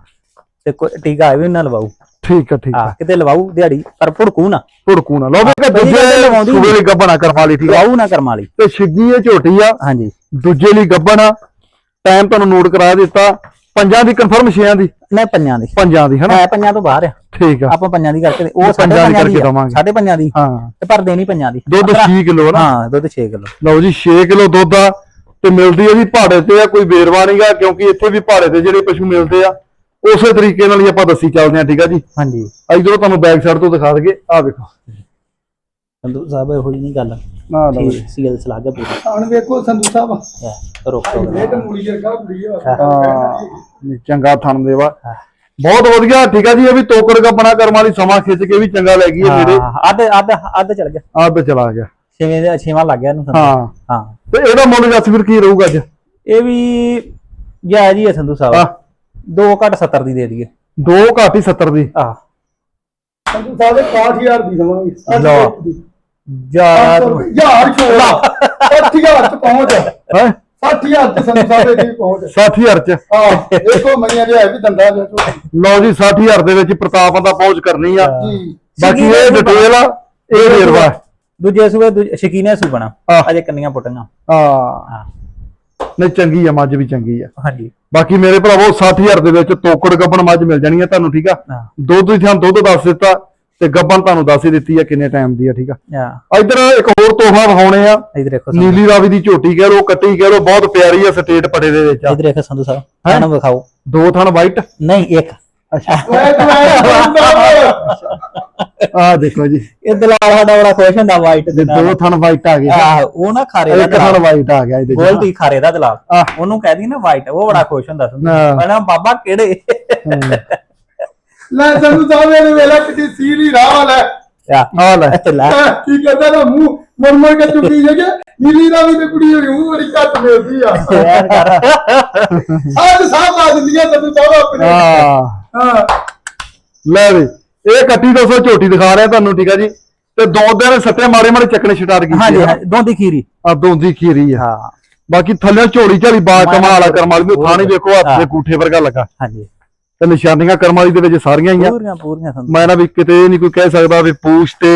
[SPEAKER 1] ਤੇ ਕੋਈ ਟੀਕਾ ਇਹ ਵੀ ਨਾ ਲਵਾਉ
[SPEAKER 2] ਠੀਕ ਆ ਠੀਕ
[SPEAKER 1] ਆ।
[SPEAKER 2] ਆ
[SPEAKER 1] ਕਿਤੇ ਲਵਾਉ ਦਿਹਾੜੀ ਪਰ ਭੁੜਕੂ ਨਾ।
[SPEAKER 2] ਭੁੜਕੂ ਨਾ ਲਓ। ਵੀ ਦੂਜੇ ਸੂਬੇ ਲਈ ਗੱਭਣ ਆ ਕਰਮਾਂ ਵਾਲੀ ਠੀਕ ਆ।
[SPEAKER 1] ਲਵਾਉ ਨਾ ਕਰਮ ਵਾਲੀ
[SPEAKER 2] ਤੇ ਛਿੱਗੀ ਇਹ ਝੋਟੀ ਆ।
[SPEAKER 1] ਹਾਂਜੀ।
[SPEAKER 2] ਦੂਜੇ ਲਈ ਗੱਭਣ ਆ। ਟਾਈਮ ਤੁਹਾਨੂੰ ਨੋਟ ਕਰਾ ਦਿੱਤਾ। ਪੰਜਾਂ ਦੀ ਕਨਫਰਮ ਛਿਆਂ ਦੀ।
[SPEAKER 1] ਨਹੀਂ ਪੰਜਾਂ ਦੀ।
[SPEAKER 2] ਪੰਜਾਂ ਦੀ ਹਨਾ?
[SPEAKER 1] ਹੈ ਪੰਜਾਂ ਤੋਂ ਬਾਹਰ ਆ।
[SPEAKER 2] ਠੀਕ ਆ।
[SPEAKER 1] ਆਪਾਂ ਪੰਜਾਂ ਦੀ ਕਰਕੇ ਉਹ
[SPEAKER 2] ਪੰਜਾਂ
[SPEAKER 1] ਸਾਡੇ
[SPEAKER 2] ਦੀ
[SPEAKER 1] ਪੰਜਾਂ ਦੀ
[SPEAKER 2] ਕਰਕੇ
[SPEAKER 1] ਆ,
[SPEAKER 2] ਦੇਵਾਂਗੇ।
[SPEAKER 1] ਸਾਡੇ ਪੰਜਾਂ ਦੀ।
[SPEAKER 2] ਹਾਂ।
[SPEAKER 1] ਤੇ ਪਰ ਦੇਣੀ ਪੰਜਾਂ ਦੀ।
[SPEAKER 2] ਦੁੱਧ 6 ਕਿਲੋ ਨਾ।
[SPEAKER 1] ਹਾਂ ਦੁੱਧ 6 ਕਿਲੋ।
[SPEAKER 2] ਲਓ ਜੀ 6 ਕਿਲੋ ਦੁੱਧ ਆ। ਤੇ ਮਿਲਦੀ ਹੈ ਜੀ ਪਹਾੜੇ ਤੇ ਆ ਕੋਈ ਬੇਰਵਾ ਨਹੀਂਗਾ ਕਿਉਂਕਿ ਇੱਥੇ ਵੀ ਪਹਾੜੇ ਤੇ ਜਿਹੜੇ ਪਸ਼ੂ ਮਿਲਦੇ ਆ। ਉਸੇ ਤਰੀਕੇ ਨਾਲ ਹੀ ਆਪਾਂ ਦੱਸੀ ਚੱਲਦੇ ਆ ਠੀਕ ਆ ਜੀ?
[SPEAKER 1] ਹਾਂਜੀ।
[SPEAKER 2] ਇਧਰੋਂ ਤੁਹਾਨੂੰ ਬੈਕ ਸਾਈਡ ਤੋਂ ਦਿਖਾ ਦਈਏ ਆ ਵੇਖੋ।
[SPEAKER 1] ਸੰਧੂ ਸਾਹਿਬ ਇਹੋ ਜਿਹੀ ਨਹੀਂ ਗੱਲ।
[SPEAKER 2] ਨਾ ਲਓ ਜੀ
[SPEAKER 1] ਸੀਲ ਸਲਾਹ ਗਿਆ ਪੂਰਾ
[SPEAKER 3] ਹੁਣ ਵੇਖੋ ਸੰਧੂ ਸਾਹਿਬ।
[SPEAKER 1] ਹੈ, ਰੋਕ ਰੋਕ
[SPEAKER 3] ਰੇਟ ਮੂਲੀ ਜਰਗਾ ਕੁੜੀ ਆ।
[SPEAKER 2] ਚੰਗਾ ਥਣ ਦੇਵਾ। ਬਹੁਤ ਵਧੀਆ ਠੀਕ ਆ ਜੀ ਇਹ ਵੀ ਤੋਕੜ ਕੱਪਣਾ ਕਰਮ ਵਾਲੀ ਸਮਾਂ ਖਿੱਚ ਕੇ ਵੀ ਚੰਗਾ ਲੈ ਗਈ ਹੈ ਮੇਰੇ
[SPEAKER 1] ਅੱਧ ਅੱਧ ਅੱਧ ਚਲ ਗਿਆ।
[SPEAKER 2] ਤੇ ਚਲਾ ਗਿਆ।
[SPEAKER 1] ਛੇਵੇਂ ਦੇ ਛੇਵਾਂ ਲੱਗ ਗਿਆ ਇਹਨੂੰ।
[SPEAKER 2] ਹਾਂ।
[SPEAKER 1] ਹਾਂ।
[SPEAKER 2] ਤੇ ਇਹਦਾ ਮੁੱਲ ਜਸਵੀਰ ਕੀ ਰਹੂਗਾ ਅੱਜ?
[SPEAKER 1] ਇਹ ਵੀ ਜਾਇਜ਼ ਹੀ ਹੈ ਸੰਧੂ ਸਾਹਿਬ। 2 ਘੱਟ 70 ਦੀ ਦੇ ਦਈਏ।
[SPEAKER 2] ਦੋ ਘਾਟ ਹੀ 70 ਦੀ।
[SPEAKER 1] ਆ
[SPEAKER 3] ਸੰਧੂ ਸਾਹਿਬ ਦੇ 60000 ਦੀ ਦਵਾਂਗੇ।
[SPEAKER 1] ਲਓ। ਯਾਰ।
[SPEAKER 3] ਯਾਰ ਛੋੜਾ। 60000 ਚ ਪਹੁੰਚ
[SPEAKER 2] ਹੈ?
[SPEAKER 3] 60000 ਚ ਸੰਧੂ ਸਾਹਿਬ ਦੀ ਪਹੁੰਚ
[SPEAKER 2] 60000 ਚ।
[SPEAKER 3] ਹਾਂ ਦੇਖੋ ਮਈਆਂ ਦੇ ਹੈ ਵੀ ਦੰਦਾ ਦੇ ਝੋਟੀ।
[SPEAKER 2] ਲਓ ਜੀ 60000 ਦੇ ਵਿੱਚ ਪ੍ਰਤਾਪ ਦਾ ਪਹੁੰਚ ਕਰਨੀ ਆ।
[SPEAKER 3] ਜੀ।
[SPEAKER 2] ਬਾਕੀ ਇਹ ਡਿਟੇਲ ਆ ਇਹ ਵੇਰਵਾ
[SPEAKER 1] ਦੂਜੇ ਸੂਏ ਦੂਜੇ- ਸ਼ਕੀਨੇ ਸੁਪਣਾ
[SPEAKER 2] ਆਹ।
[SPEAKER 1] ਅਜੇ ਕੰਨੀਆਂ ਪੁੱਟੀਆਂ
[SPEAKER 2] ਹਾਂ।
[SPEAKER 1] ਹਾਂ।
[SPEAKER 2] ਨਹੀਂ ਚੰਗੀ ਆ ਮੱਝ ਵੀ ਚੰਗੀ ਆ।
[SPEAKER 1] ਹਾਂਜੀ।
[SPEAKER 2] ਬਾਕੀ ਮੇਰੇ ਭਰਾਵੋ 60000 ਦੇ ਵਿੱਚ ਤੋਕੜ ਗੱਬਣ ਮੱਝ ਮਿਲ ਜਾਣੀ ਆ ਤੁਹਾਨੂੰ ਠੀਕ ਆ?
[SPEAKER 1] ਹਾਂ।
[SPEAKER 2] ਦੁੱਧ ਦੀ ਥਾਂ ਦੁੱਧ ਦੱਸ ਦਿੱਤਾ ਤੇ ਗੱਬਣ ਤੁਹਾਨੂੰ ਦੱਸ ਹੀ ਦਿੱਤੀ ਆ ਕਿੰਨੇ ਟਾਈਮ ਦੀ ਆ ਠੀਕ ਆ?
[SPEAKER 1] ਆ
[SPEAKER 2] ਇੱਧਰ ਇੱਕ ਹੋਰ ਤੋਹਫਾ ਵਿਖਾਉਣੇ ਆ।
[SPEAKER 1] ਇਧਰ ਦੇਖੋ ਸੰਧੂ-
[SPEAKER 2] ਨੀਲੀ ਰਾਵੀ ਦੀ ਝੋਟੀ ਕਹਿ ਲੋ ਕੱਟੀ ਕਹਿ ਲੋ ਬਹੁਤ ਪਿਆਰੀ ਆ ਸਟੇਟ ਪੜੇ ਦੇ ਵਿੱਚ ਆ।
[SPEAKER 1] ਇਧਰ ਦੇਖੋ ਸੰਧੂ ਸਾਹਿਬ ਇਹਨਾਂ ਵਿਖਾਓ।
[SPEAKER 2] ਦੋ ਥਣ ਵਾਈਟ
[SPEAKER 1] ਨਹੀਂ ਇੱਕ।
[SPEAKER 2] ਅੱਛਾ
[SPEAKER 3] ਓਏ ਤੂੰ
[SPEAKER 2] ਆ ਦੇਖੋ ਜੀ।
[SPEAKER 1] ਇਹ ਦਲਾਲ ਸਾਡਾ ਬੜਾ ਖੁਸ਼ ਹੁੰਦਾ ਵਾਈਟ ਦੇ
[SPEAKER 2] ਦੋ ਥਣ ਵਾਈਟ ਆ ਗਏ।
[SPEAKER 1] ਆਹ ਉਹ ਨਾ ਖਾਰੇ ਦਾ
[SPEAKER 2] ਇੱਕ ਥਣ ਵਾਈਟ ਆ ਗਿਆ ਇਹਦੇ ਚ।
[SPEAKER 1] ਗੋਲਡੀ ਖਾਰੇ ਦਾ ਦਲਾਲ। ਉਹਨੂੰ ਕਹਿਦੀ ਨਾ ਵਾਈਟ ਉਹ ਬੜਾ ਖੁਸ਼ ਹੁੰਦਾ
[SPEAKER 2] ਹਾਂ।
[SPEAKER 1] ਮੈਂ ਬਾਬਾ ਕਿਹੜੇ?
[SPEAKER 3] ਲੈ ਸੰਧੂ ਸਾਹਿਬ ਇਹਨੇ ਵੇਲਾ ਕਿਤੇ ਸੀਲੀ ਰਾਹ ਲੈ।
[SPEAKER 1] ਆ
[SPEAKER 2] ਆ ਲੈ।
[SPEAKER 1] ਲੈ।
[SPEAKER 3] ਹੈਂ, ਕੀ ਕਹਿੰਦਾ ਨਾ ਮੂੰਹ ਮਰ ਮਰ ਕੇ ਚੁੱਕੀ ਜਗੇ ਨੀਲੀ ਰਾਵੀ ਤੇ ਕੁੜੀ ਹੋਈ ਮੂੰਹ ਬੜੀ ਘੱਟ ਮਿਲਦੀ ਆ।
[SPEAKER 1] ਯਾਰ ਕਰ।
[SPEAKER 3] ਅੱਜ ਸਾਹ ਲਾ ਦਿੰਦੀਆਂ ਸੰਧੂ ਸਾਹਿਬ ਆਪਣੇ।
[SPEAKER 2] ਆ
[SPEAKER 3] ਹਾਂ।
[SPEAKER 2] ਲੈ ਵੀ। ਇਹ ਕੱਟੀ 200 ਝੋਟੀ ਦਿਖਾ ਰਿਹਾ ਤੁਹਾਨੂੰ ਠੀਕ ਆ ਜੀ? ਤੇ ਦੋ ਦਿਨ ਸੱਤੇ ਮਾੜੇ ਮਾੜੇ ਚੱਕਣੇ ਛਟਾਰ ਕੀਤੀ
[SPEAKER 1] ਹਾਂਜੀ ਹਾਂਜੀ ਦੋਂਦੀ ਖੀਰੀ।
[SPEAKER 2] ਆ ਦੋਂਦੀ ਖੀਰੀ ਆ।
[SPEAKER 1] ਹਾਂ।
[SPEAKER 2] ਬਾਕੀ ਥੱਲੇ ਝੋਲੀ ਝਾਲੀ ਬਾ ਕਮਾਲ ਆ ਕਰਮ ਵਾਲੀ ਨੂੰ ਥਾਣੀ ਵੇਖੋ ਹੱਥ ਦੇ
[SPEAKER 1] ਹਾਂ।
[SPEAKER 2] ਕੂਠੇ ਵਰਗਾ ਲੱਗਾ।
[SPEAKER 1] ਹਾਂਜੀ।
[SPEAKER 2] ਤੇ ਨਿਸ਼ਾਨੀਆਂ ਕਰਮ ਵਾਲੀ ਦੇ ਵਿੱਚ ਸਾਰੀਆਂ ਹੀ ਆ।
[SPEAKER 1] ਪੂਰੀਆਂ ਪੂਰੀਆਂ
[SPEAKER 2] ਮੈਂ ਨਾ ਵੀ ਕਿਤੇ ਨਹੀਂ ਕੋਈ ਕਹਿ ਸਕਦਾ ਵੀ ਪੂਛ ਤੇ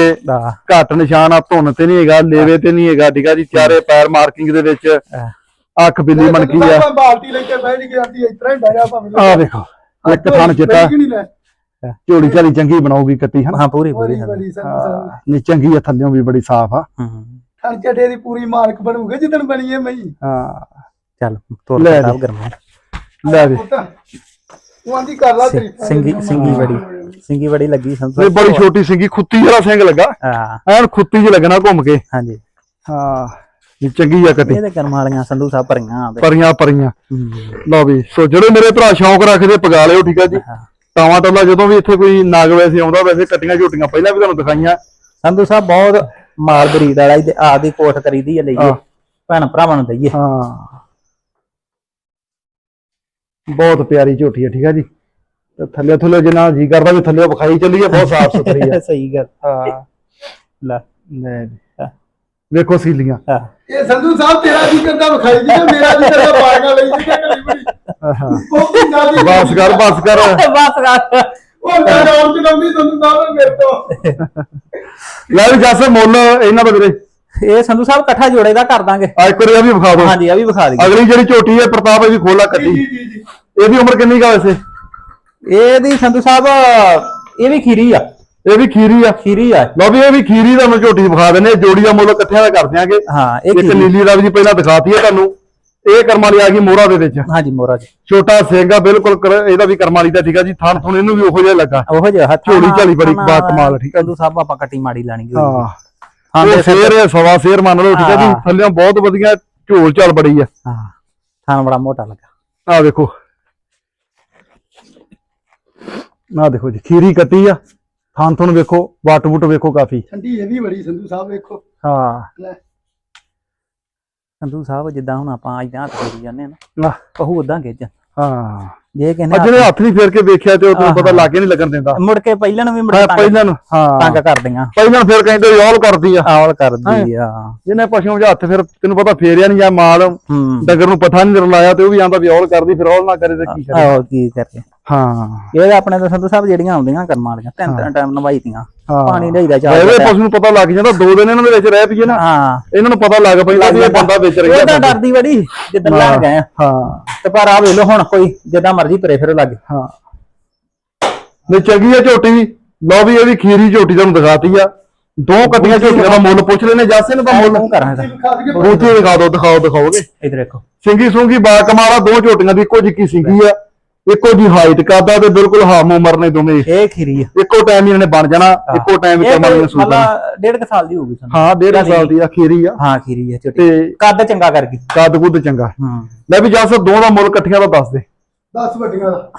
[SPEAKER 2] ਘੱਟ ਨਿਸ਼ਾਨ ਆ ਧੁੰਨ ਤੇ ਨਹੀਂ ਹੈਗਾ ਲੇਵੇ ਤੇ ਨਹੀਂ ਹੈਗਾ ਠੀਕ ਆ ਜੀ? ਚਾਰੇ ਪੈਰ ਮਾਰਕਿੰਗ ਦੇ ਵਿੱਚ ਅੱਖ ਬਿੱਲੀ ਮਣਕੀ ਆ।
[SPEAKER 3] ਬਾਲਟੀ ਲੈ ਕੇ ਕੇ ਆਂਦੀ ਇਸ ਤਰ੍ਹਾਂ ਹੀ ਬਹਿ ਜਾ ਭਾਵੇਂ।
[SPEAKER 2] ਆ ਵੇਖੋ ਇੱਕ ਥਣ ਚਿੱਟਾ।
[SPEAKER 3] ਨਹੀਂ
[SPEAKER 2] ਝੋਲੀ ਝਾਲੀ ਚੰਗੀ ਬਣਾਊਗੀ ਕੱਟੀ ਹਨਾ?
[SPEAKER 1] ਹਾਂ ਪੂਰੀ ਪੂਰੀ
[SPEAKER 3] ਬੜੀ ਸਾਹਿਬ
[SPEAKER 2] ਨਹੀਂ ਚੰਗੀ ਆ ਥੱਲਿਓਂ ਵੀ ਬੜੀ ਸਾਫ਼ ਆ।
[SPEAKER 1] ਹੂੰ
[SPEAKER 3] ਚੱਡੇ ਦੀ ਪੂਰੀ ਮਾਲਕ ਬਣੂਗੇ ਜਿੱਦਣ ਬਣੀਏ ਮਈ।
[SPEAKER 2] ਹਾਂ।
[SPEAKER 1] ਚੱਲ ਤੋਰ
[SPEAKER 2] ਲੈ
[SPEAKER 1] ਸਾਹਿਬ
[SPEAKER 2] ਜੀ।
[SPEAKER 1] ਗਰਮਾ
[SPEAKER 2] ਲੈ ਵੀ
[SPEAKER 3] ਪੁੱਤ ਤੂੰ ਆਂਦੀ ਕਰ ਲਾ ਤੇਰੀ
[SPEAKER 1] ਸਿੰਗੀ ਸਿੰਗੀ ਬੜੀ ਸਿੰਗੀ ਬੜੀ ਲੱਗੀ ਸੰਧੂ
[SPEAKER 2] ਇਹ ਬੜੀ ਛੋਟੀ ਸਿੰਗੀ ਖੁੱਤੀ ਜਿਹੜਾ ਸਿੰਘ ਲੱਗਾ।
[SPEAKER 1] ਹਾਂ।
[SPEAKER 2] ਐਨ ਖੁੱਤੀ 'ਚ ਲੱਗਣਾ ਘੁੰਮ ਕੇ।
[SPEAKER 1] ਹਾਂਜੀ।
[SPEAKER 2] ਹਾਂ ਇਹ ਚੰਗੀ ਆ ਕੱਟੀ
[SPEAKER 1] ਇਹਦੇ ਕਰਮ ਵਾਲੀਆਂ ਸੰਧੂ ਸਾਹਿਬ ਭਰੀਆਂ ਆਵੇ
[SPEAKER 2] ਪਰੀਆਂ ਪਰੀਆਂ
[SPEAKER 1] ਹੂੰ।
[SPEAKER 2] ਲਓ ਵੀ ਸੋ ਜਿਹੜੇ ਮੇਰੇ ਭਰਾ ਸ਼ੌਂਕ ਰੱਖਦੇ ਪਗਾ ਲਿਓ ਠੀਕ ਆ ਜੀ।
[SPEAKER 1] ਹਾਂ।
[SPEAKER 2] ਤਾਵਾ ਤੱਲਾ ਜਦੋਂ ਵੀ ਇੱਥੇ ਕੋਈ ਨਾਗ ਵੈਸੇ ਆਉਂਦਾ ਵੈਸੇ ਕੱਟੀਆਂ ਝੋਟੀਆਂ ਪਹਿਲਾਂ ਵੀ ਤੁਹਾਨੂੰ ਦਿਖਾਈਆਂ।
[SPEAKER 1] ਸੰਧੂ ਸਾਹਿਬ ਬਹੁਤ ਮਾਲ ਬਰੀਡ ਵਾਲਾ ਇਹਦੇ ਆ ਦੀ ਕੋਠ ਕਰੀਦੀ ਹੈ ਲਈਏ।
[SPEAKER 2] ਹਾਂ।
[SPEAKER 1] ਭੈਣ ਭਰਾਵਾਂ ਨੂੰ ਦਈਏ।
[SPEAKER 2] ਹਾਂ। ਬਹੁਤ ਪਿਆਰੀ ਝੋਟੀ ਹੈ ਠੀਕ ਹੈ ਜੀ? ਤੇ ਥੱਲੇ ਥੱਲੇ ਜਿੰਨਾ ਜੀ ਕਰਦਾ ਵੀ ਥੱਲੇ ਵਿਖਾਈ ਚੱਲੀ ਹੈ ਬਹੁਤ ਸਾਫ਼ ਸੁਥਰੀ ਹੈ।
[SPEAKER 1] ਸਹੀ ਗੱਲ
[SPEAKER 2] ਹਾਂ।
[SPEAKER 1] ਲੈ
[SPEAKER 2] ਲੈ। ਵੇਖੋ ਸੀਲੀਆਂ।
[SPEAKER 3] ਇਹ ਸੰਧੂ ਸਾਹਿਬ ਤੇਰਾ ਕੀ ਕਰਦਾ ਵਿਖਾਈ ਜੀ ਤੇ ਮੇਰਾ ਕੀ ਕਰਦਾ ਬਾਗਾ ਲਈ ਜੀ ਕਰੀ ਬੜੀ ਉਹ
[SPEAKER 2] ਬਸ ਕਰ ਬਸ ਕਰ।
[SPEAKER 1] ਬਸ ਕਰ।
[SPEAKER 3] ਉਹ ਮੈਂ ਰੌਣ ਚ ਲੰਮੀ ਸੰਧੂ ਸਾਹਿਬ ਮੇਰੇ ਤੋਂ।
[SPEAKER 2] ਲੈ ਵੀ ਜੱਸ ਮੁੱਲ ਇਹਨਾਂ ਦਾ ਵੀਰੇ।
[SPEAKER 1] ਇਹ ਸੰਧੂ ਸਾਹਿਬ ਇਕੱਠਾ ਜੋੜੇ ਦਾ ਕਰ ਦਾਂਗੇ।
[SPEAKER 2] ਆ ਇੱਕ ਵਾਰੀ ਇਹ ਵੀ ਵਿਖਾ ਦਿਓ।
[SPEAKER 1] ਹਾਂਜੀ ਆ ਵੀ ਵਿਖਾ ਦਈਏ।
[SPEAKER 2] ਅਗਲੀ ਜਿਹੜੀ ਝੋਟੀ ਹੈ ਪ੍ਰਤਾਪ ਇਹ ਵੀ ਖੋਲਾ
[SPEAKER 3] ਜੀ
[SPEAKER 2] ਕੱਟੀ
[SPEAKER 3] ਜੀ ਜੀ ਜੀ।
[SPEAKER 2] ਇਹਦੀ ਉਮਰ ਕਿੰਨੀ ਕਾ ਵੈਸੇ?
[SPEAKER 1] ਇਹਦੀ ਸੰਧੂ ਸਾਹਿਬ ਇਹ ਵੀ ਖੀਰੀ ਆ।
[SPEAKER 2] ਇਹ ਵੀ ਖੀਰੀ ਆ।
[SPEAKER 1] ਖੀਰੀ ਆ।
[SPEAKER 2] ਲਓ ਵੀ ਇਹ ਵੀ ਖੀਰੀ ਦਾ ਮੈਂ ਝੋਟੀ ਵਿਖਾ ਹਾਂ। ਜੋੜੀ ਦਾ ਮੁੱਲ ਇਕੱਠਿਆਂ ਦਾ ਕਰ ਦਿਆਂਗੇ।
[SPEAKER 1] ਹਾਂ ਇਹ
[SPEAKER 2] ਇੱਕ ਨੀਲੀ ਦਾ ਵੀ ਜੀ ਪਹਿਲਾਂ ਦਿਖਾਤੀ ਹੈ ਤੁਹਾਨੂੰ। ਇਹ ਕਰਮ ਵਾਲੀ ਆ ਗਈ ਮੋਹਰਾ ਦੇ ਵਿੱਚ।
[SPEAKER 1] ਹਾਂਜੀ ਮੋਰਾ ਜੀ।
[SPEAKER 2] ਛੋਟਾ ਸਿੰਘਾ ਬਿਲਕੁਲ ਕਰ- ਇਹਦਾ ਵੀ ਕਰਮ ਵਾਲੀ ਦਾ ਠੀਕ ਆ ਜੀ। ਥਣ ਥੁਣ ਇਹਨੂੰ ਵੀ ਉਹੋ ਜਿਹਾ ਲੱਗਾ।
[SPEAKER 1] ਉਹੋ ਜਿਹਾ ਹੱਥ
[SPEAKER 2] ਝੋਲੀ ਝਾਲੀ ਬੜੀ ਬਾ ਕਮਾਲ ਆ, ਠੀਕ ਆ।
[SPEAKER 1] ਸੰਧੂ ਸਾਹਿਬ ਆਪਾਂ ਕੱਟੀ ਮਾੜੀ ਲਾਣੀ
[SPEAKER 2] ਹਾਂ।
[SPEAKER 1] ਹਾਂ
[SPEAKER 2] ਇਹ
[SPEAKER 1] ਸਿਰ
[SPEAKER 2] ਹੈ ਸਵਾ ਸ਼ੇਰ ਮੰਨ ਲਓ ਠੀਕ ਆ ਜੀ।
[SPEAKER 1] ਹਾਂ।
[SPEAKER 2] ਥੱਲਿਓਂ ਬਹੁਤ ਵਧੀਆ ਝੋਲ ਝਾਲ ਬੜੀ ਆ।
[SPEAKER 1] ਹਾਂ। ਥਾਂ ਬੜਾ ਮੋਟਾ ਲੱਗਾ।
[SPEAKER 2] ਆ ਦੇਖੋ। ਆ ਦੇਖੋ ਜੀ ਖੀਰੀ ਕੱਟੀ ਆ। ਥਣ ਥੁਣ ਵੇਖੋ ਵਾਟ ਵੁੱਟ ਵੇਖੋ ਕਾਫੀ।
[SPEAKER 3] ਠੰਡੀ ਇਹ ਵੀ ਬੜੀ ਸੰਧੂ ਸਾਹਿਬ ਵੇਖੋ।
[SPEAKER 2] ਹਾਂ।
[SPEAKER 3] ਲੈ।
[SPEAKER 1] ਸੰਧੂ ਸਾਹਿਬ ਜਿੱਦਾਂ ਹੁਣ ਆਪਾਂ ਅੱਜ ਹੱਥ ਫੇਰੀ ਜਾਂਦੇ ਆ ਨਾ ਕਹੂ ਉਦਾਂ ਗਿੱਜ
[SPEAKER 2] ਹਾਂ।
[SPEAKER 1] ਜੇ ਕਹਿੰਦੇ
[SPEAKER 2] ਅੱਜ ਜਿਹੜੇ ਹੱਥ ਨਹੀਂ ਫੇਰ ਕੇ ਵੇਖਿਆ ਤੇ ਉਹ ਤੈਨੂੰ ਪਤਾ। ਲਾਗੇ ਨਹੀਂ ਲੱਗਣ ਦਿੰਦਾ।
[SPEAKER 1] ਮੁੜ ਕੇ ਪਹਿਲਾਂ ਨੂੰ ਵੀ ਮੁੜ ਕੇ
[SPEAKER 2] ਪਹਿਲਾਂ ਨੂੰ ਹਾਂ।
[SPEAKER 1] ਤੰਗ ਕਰਦੀਆਂ।
[SPEAKER 2] ਪਹਿਲਾਂ ਫਿਰ ਕਹਿੰਦੇ ਯੋਲ ਕਰਦੀ ਆ।
[SPEAKER 1] ਆਵਲ ਕਰਦੀ ਆ।
[SPEAKER 2] ਜਿਹਨੇ ਪਸ਼ੂਆਂ ਦੇ ਹੱਥ ਫਿਰ ਤੈਨੂੰ ਪਤਾ ਫੇਰਿਆ ਨਹੀਂ ਜਾਂ ਮਾਲ ਡੰਗਰ ਨੂੰ ਪਤਾ ਨਹੀਂ ਰਲਾਇਆ ਤੇ ਉਹ ਵੀ ਆਂਦਾ ਵੀ ਔਲ ਕਰਦੀ ਫਿਰ ਔਲ ਨਾ ਕਰੇ ਤੇ ਕੀ ਕਰੇ।
[SPEAKER 1] ਆਹੋ ਕੀ ਕਰੇ।
[SPEAKER 2] ਹਾਂ।
[SPEAKER 1] ਇਹ ਆਪਣੇ ਤਾਂ ਸੰਧੂ ਸਾਹਿਬ ਜਿਹੜੀਆਂ ਆਉਂਦੀਆਂ ਕਰਮਾਂ ਵਾਲੀਆਂ ਤਿੰਨ ਤਿੰਨ ਟਾਈਮ ਨਵਾਈਦੀਆਂ
[SPEAKER 2] ਹਾਂ।
[SPEAKER 1] ਪਾਣੀ ਲਈਦਾ ਚਾਹ
[SPEAKER 2] ਇਹਦੇ ਪਸ਼ੂ। ਨੂੰ ਪਤਾ ਲੱਗ ਜਾਂਦਾ ਦੋ ਦਿਨ ਇਹਨਾਂ ਦੇ ਵਿੱਚ ਰਹਿ ਪਈਏ ਨਾ।
[SPEAKER 1] ਹਾਂ।
[SPEAKER 2] ਇਹਨਾਂ ਨੂੰ ਪਤਾ ਲੱਗ ਪੈਂਦਾ ਵੀ ਇਹ ਬੰਦਾ ਵਿੱਚ ਰਿਹਾ
[SPEAKER 1] ਤਾਂ ਡਰਦੀ ਬੜੀ ਜਿੱਦਣ ਲੈ ਗਏ
[SPEAKER 2] ਹਾਂ।
[SPEAKER 1] ਤੇ ਪਰ ਆ ਵੇਖ ਲੋ ਹੁਣ ਕੋਈ ਜਿੱਦਾਂ ਮਰਜ਼ੀ ਤੁਰੇ ਫਿਰੋ ਲੱਗ।
[SPEAKER 2] ਹਾਂ। ਨਹੀਂ ਚੰਗੀ ਆ ਝੋਟੀ ਲਓ ਵੀ ਇਹ ਵੀ ਖੀਰੀ ਝੋਟੀ ਤੁਹਾਨੂੰ ਦਿਖਾਤੀ ਆ। ਦੋ ਕੱਟੀਆਂ ਝੋਟੀਆਂ ਦਾ ਮੁੱਲ ਪੁੱਛ ਲੈਨੇ ਜਾਸੇ ਨੇ ਮੁੱਲ।
[SPEAKER 1] ਤੂੰ ਕਰਾਂ ਇਹਦਾ।
[SPEAKER 3] ਵਿਖਾ ਦਈਏ
[SPEAKER 2] ਬੂਥੀ ਦਿਖਾ ਦਿਓ ਦਿਖਾਓ ਦਿਖਾਓਗੇ।
[SPEAKER 1] ਇਧਰ ਦੇਖੋ।
[SPEAKER 2] ਸਿੰਗੀ ਸੁੰਗੀ ਬਾ ਕਮਾਲਾ ਦੋ ਝੋਟੀਆਂ ਦੀ ਇੱਕੋ ਜਿੱਕੀ ਸਿੰਗੀ ਆ। ਇੱਕੋ ਜੀ ਹਾਈਟ ਕਰਦਾ ਤੇ ਬਿਲਕੁਲ ਹਾਮ ਉਮਰ ਨੇ ਦੋਵੇਂ।
[SPEAKER 1] ਇਹ ਖੀਰੀ ਆ।
[SPEAKER 2] ਇੱਕੋ ਟਾਈਮ ਹੀ ਇਹਨਾਂ ਨੇ ਬਣ ਜਾਣਾ ਇੱਕੋ ਟਾਈਮ ਕਰਮਾਂ ਦੀਆਂ
[SPEAKER 1] ਕੋਈ
[SPEAKER 2] ਸੂਤਾਂ
[SPEAKER 1] ਮਤਲਬ ਡੇਢ ਕੁ ਸਾਲ ਦੀ ਹੋਊਗੀ ਸਾਨੂੰ
[SPEAKER 2] ਹਾਂ ਡੇਢ ਸਾਲ ਦੀ ਅਖੀਰੀ ਆ।
[SPEAKER 1] ਹਾਂ ਖੀਰੀ ਆ
[SPEAKER 2] ਤੇ
[SPEAKER 1] ਕੱਦ ਚੰਗਾ ਕਰ ਗਈ।
[SPEAKER 2] ਕੱਦ ਕੁੱਦ ਚੰਗਾ।
[SPEAKER 1] ਹੂੰ।
[SPEAKER 2] ਲੈ ਵੀ ਜਸ ਦੋ ਦਾ ਮੁੱਲ ਇਕੱਠਿਆਂ ਦਾ ਦੱਸ ਦੇ।
[SPEAKER 3] 10 ਵੱਡੀਆਂ ਦਾ।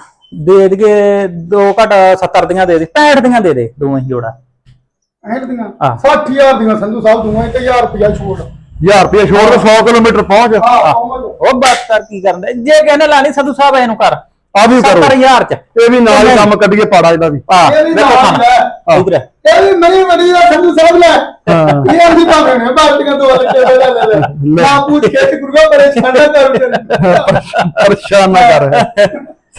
[SPEAKER 1] ਦੇ ਦਈਏ ਦੋ ਘਟ 70 ਦੀਆਂ ਦੇ ਦੇ 65 ਦੀਆਂ ਦੇ ਦੇ ਦੋਵੇਂ ਹੀ ਜੋੜਾ।
[SPEAKER 3] ਐਂਡ ਦੀਆਂ?
[SPEAKER 1] ਹਾਂ।
[SPEAKER 3] 60000 ਦੀਆਂ ਸੰਧੂ ਸਾਹਿਬ ਦੂੰਗਾ 1000 ਰੁਪਇਆ ਛੋੜ।
[SPEAKER 2] 1000 ਰੁਪਏ ਛੋੜ ਕੇ 100 ਕਿਲੋਮੀਟਰ ਪਹੁੰਚ।
[SPEAKER 1] ਉਹ ਬਸ ਕਰ ਕੀ ਕਰਨ ਦੇ? ਜੇ ਕਹਿੰਦੇ ਲਾਣੀ ਸੰਧੂ ਸਾਹਿਬ ਇਹਨੂੰ ਕਰ।
[SPEAKER 2] ਆ ਵੀ ਕਰੋ।
[SPEAKER 1] 70000 ਚ।
[SPEAKER 2] ਇਹ ਵੀ ਨਾਲ ਹੀ ਕੰਮ ਕੱਢੀਏ ਪਾੜਾ ਇਹਦਾ ਵੀ।
[SPEAKER 1] ਆ
[SPEAKER 3] ਇਹ ਵੀ
[SPEAKER 1] ਦੇਖੋ
[SPEAKER 3] ਨਾਲ ਲੈ
[SPEAKER 1] ਇਧਰ
[SPEAKER 3] ਇਹ ਵੀ ਮਣੀ ਮਣੀ ਦਾ ਸੰਧੂ ਸਾਹਿਬ ਲੈ।
[SPEAKER 2] ਹਾਂ।
[SPEAKER 3] ਇਹ ਅਸੀਂ ਭਾਵੇਂ ਨੇ ਬਾਲਟੀਆਂ ਦੋ ਲੱਗੇ ਲੈ ਲੈ ਲੈ। ਨਾ ਪੁੱਛ ਕੇ ਤੇ ਗੁਰਗਾ ਬੜੇ ਛਾਂਡਾ ਕਰ
[SPEAKER 2] ਪਰੇਸ਼ਾਨ ਨਾ ਕਰ।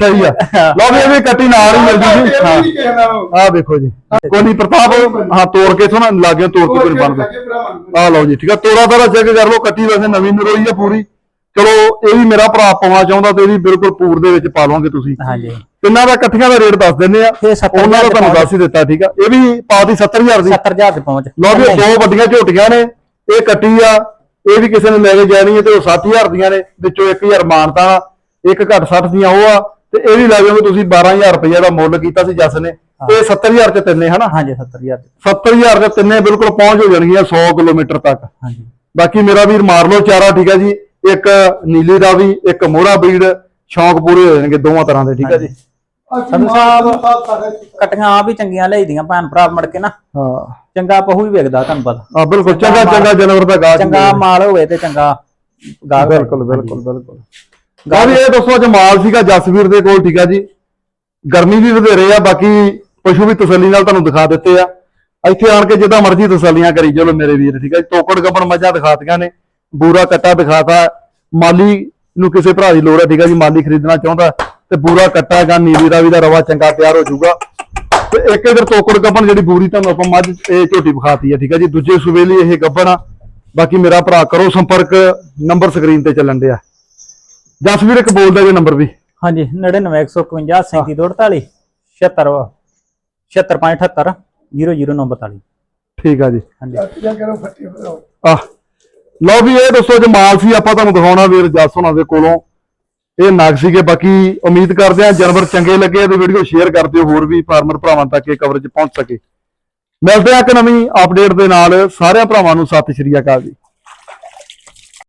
[SPEAKER 2] ਸਹੀ ਆ। ਲਓ ਵੀ ਇਹ ਵੀ ਕੱਟੀ ਨਾਲ ਹੀ ਮਿਲ ਜੂਗੀ ਹਾਂ।
[SPEAKER 3] ਹਾਂ
[SPEAKER 2] ਆ ਦੇਖੋ ਜੀ। ਕੋਈ ਨਹੀਂ ਪ੍ਰਤਾਪ ਹਾਂ ਤੋੜ ਕੇ ਸੋਨਾ ਲਾਗੇ ਤੋੜ ਕੇ ਕੋਈ ਬਣਦਾ ਆ ਲਓ ਜੀ ਠੀਕ ਆ। ਤੋੜਾ ਤਾਰਾ ਚੈੱਕ ਕਰ ਲਓ ਕੱਟੀ ਵੈਸੇ ਨਵੀਂ ਨਰੋਈ ਆ ਪੂਰੀ। ਚਲੋ ਇਹ ਵੀ ਮੇਰਾ ਭਰਾ ਪਾਉਣਾ ਚਾਹੁੰਦਾ ਤੇ ਇਹ ਵੀ ਬਿਲਕੁਲ ਪੂਰ ਦੇ ਵਿੱਚ ਪਾ ਲਵਾਂਗੇ ਤੁਸੀਂ।
[SPEAKER 1] ਹਾਂਜੀ।
[SPEAKER 2] ਕਿੰਨਾ ਦਾ ਇਕੱਠੀਆਂ ਦਾ ਰੇਟ ਦੱਸ ਦਿੰਦੇ ਆ।
[SPEAKER 1] ਇਹ 70,000
[SPEAKER 2] ਉਹਨਾਂ ਦਾ ਤੁਹਾਨੂੰ ਦੱਸ ਹੀ ਦਿੱਤਾ ਠੀਕ ਆ। ਇਹ ਵੀ ਪਾਤੀ 70000 ਦੀ।
[SPEAKER 1] 70000 ਚ ਪਹੁੰਚ।
[SPEAKER 2] ਲਓ ਵੀ ਦੋ ਵੱਡੀਆਂ ਝੋਟੀਆਂ ਨੇ ਇਹ ਕੱਟੀ ਆ ਇਹ ਵੀ ਕਿਸੇ ਨੇ ਲੈ ਕੇ ਜਾਣੀ ਹੈ ਤੇ ਉਹ 7000 ਦੀਆਂ ਨੇ ਵਿੱਚੋਂ 1000 ਮਾਨਤਾ ਇੱਕ ਘੱਟ 60 ਦੀਆਂ ਉਹ ਆ ਤੇ ਇਹ ਵੀ ਲੈ ਜਾਓਗੇ ਤੁਸੀਂ 12000 ਰੁਪਏ ਦਾ ਮੁੱਲ ਕੀਤਾ ਸੀ ਜੱਸ ਨੇ। ਇਹ 70000 ਚ ਤਿੰਨੇ ਹਨਾ?
[SPEAKER 1] ਹਾਂਜੀ 70000 ਚ।
[SPEAKER 2] 70000 ਦੇ ਤਿੰਨੇ ਬਿਲਕੁਲ ਪਹੁੰਚ ਹੋ ਜਾਣਗੀਆਂ 100 ਕਿਲੋਮੀਟਰ ਤੱਕ।
[SPEAKER 1] ਹਾਂਜੀ।
[SPEAKER 2] ਬਾਕੀ ਮੇਰਾ ਵੀਰ ਮਾਰ ਲਓ ਚਾਰਾ ਠੀਕ ਹੈ ਜੀ। ਇੱਕ ਨੀਲੀ ਦਾ ਵੀ ਇੱਕ ਮੋਹਰਾ ਬਰੀਡ ਸ਼ੌਂਕ ਪੂਰੇ ਹੋ ਜਾਣਗੇ ਦੋਵਾਂ ਤਰ੍ਹਾਂ ਦੇ ਠੀਕ ਹੈ? ਜੀ
[SPEAKER 3] ਸਾਹਿਬ
[SPEAKER 1] ਕਟੀਆਂ ਆ ਵੀ ਚੰਗੀਆਂ ਲਈਦੀਆਂ ਭੈਣ ਭਰਾ ਮੜ ਕੇ ਨਾ।
[SPEAKER 2] ਹਾਂ।
[SPEAKER 1] ਚੰਗਾ ਪਹੂ ਵੀ ਵੇਖਦਾ ਤੁਹਾਨੂੰ ਪਤਾ।
[SPEAKER 2] ਆ ਬਿਲਕੁਲ ਚੰਗਾ ਚੰਗਾ ਜਾਨਵਰ ਦਾ ਗਾਹ
[SPEAKER 1] ਚੰਗਾ ਮਾਲ ਹੋਵੇ ਤੇ ਚੰਗਾ ਹੋਵੇ।
[SPEAKER 2] ਬਿਲਕੁਲ ਬਿਲਕੁਲ ਬਿਲਕੁਲ। ਗਾ ਵੀ ਇਹ ਦੱਸੋ ਅੱਜ ਮਾਲ ਸੀਗਾ ਜਸਵੀਰ ਦੇ ਕੋਲ ਠੀਕ ਆ ਜੀ। ਗਰਮੀ ਵੀ ਵਧੇਰੇ ਆ ਬਾਕੀ ਪਸ਼ੂ ਵੀ ਤਸੱਲੀ ਨਾਲ ਤੁਹਾਨੂੰ ਦਿਖਾ ਦਿੱਤੇ ਆ। ਇੱਥੇ ਆਣ ਕੇ ਜਿੱਦਾਂ ਮਰਜ਼ੀ ਤਸੱਲੀਆਂ ਕਰੀ ਚਲੋ ਮੇਰੇ ਵੀਰ ਠੀਕ ਆ ਜੀ। ਤੋਕੜ ਗੱਬਣ ਮੱਝਾਂ ਦਿਖਾਤੀਆਂ ਨੇ। ਬੂਰਾ ਕੱਟਾ ਦਿਖਾਤਾ ਮਾਲੀ ਨੂੰ ਕਿਸੇ ਭਰਾ ਦੀ ਲੋੜ ਹੈ ਠੀਕ ਆ ਜੀ ਮਾਲੀ ਖਰੀਦਣਾ ਚਾਹੁੰਦਾ ਤੇ ਬੂਰਾ ਕੱਟਾ ਗਾ ਨੀਲੀ ਦਾ ਵੀ ਦਾ ਰਵਾ ਚੰਗਾ ਤਿਆਰ ਹੋ ਜਾਊਗਾ। ਤੇ ਇੱਕ ਇਧਰ ਤੋਕੜ ਗੱਬਣ ਜਿਹੜੀ ਬੂਰੀ ਤੁਹਾਨੂੰ ਆਪਾਂ ਮੱਝ ਇਹ ਝੋਟੀ ਵਿਖਾਤੀ ਆ ਠੀਕ ਆ ਜੀ। ਦੂਜੇ ਸੂਬੇ ਲਈ ਇਹ ਗੱਬਣ ਆ। ਬਾਕੀ ਮੇਰਾ ਭਰਾ ਕਰੋ ਸੰਪਰਕ ਨੰਬਰ ਸਕਰੀਨ ਤੇ ਚੱਲਣ ਡਿਆ। ਜਸਵੀਰ ਇੱਕ ਬੋਲਦਾ ਜੇ ਨੰਬਰ ਵੀ।
[SPEAKER 1] ਹਾਂਜੀ 99151 3748 76 76578 00942
[SPEAKER 2] ਠੀਕ ਆ ਜੀ।
[SPEAKER 1] ਹਾਂਜੀ।
[SPEAKER 3] ਕੀ ਕਰੋ ਫੱਟੀ ਹੋ
[SPEAKER 2] ਆ ਲਓ ਵੀ ਇਹ ਦੱਸੋ ਜੇ ਮਾਲ ਸੀ ਆਪਾਂ ਤੁਹਾਨੂੰ ਦਿਖਾਉਣਾ ਵੀਰ ਜਸ ਉਹਨਾਂ ਦੇ ਕੋਲੋਂ, ਇਹ ਨਗ ਸੀਗੇ, ਬਾਕੀ ਉਮੀਦ ਕਰਦੇ ਆ ਜਾਨਵਰ ਚੰਗੇ ਲੱਗੇ ਤੇ ਵੀਡੀਓ ਸ਼ੇਅਰ ਕਰ ਦਿਓ, ਹੋਰ ਵੀ ਫਾਰਮਰ ਭਰਾਵਾਂ ਤੱਕ ਇਹ ਕਵਰੇਜ ਪਹੁੰਚ ਸਕੇ। ਮਿਲਦੇ ਆ ਇੱਕ ਨਵੀਂ ਅਪਡੇਟ ਦੇ ਨਾਲ, ਸਾਰਿਆਂ ਭਰਾਵਾਂ ਨੂੰ ਸਤਿ ਸ਼੍ਰੀ ਅਕਾਲ ਜੀ।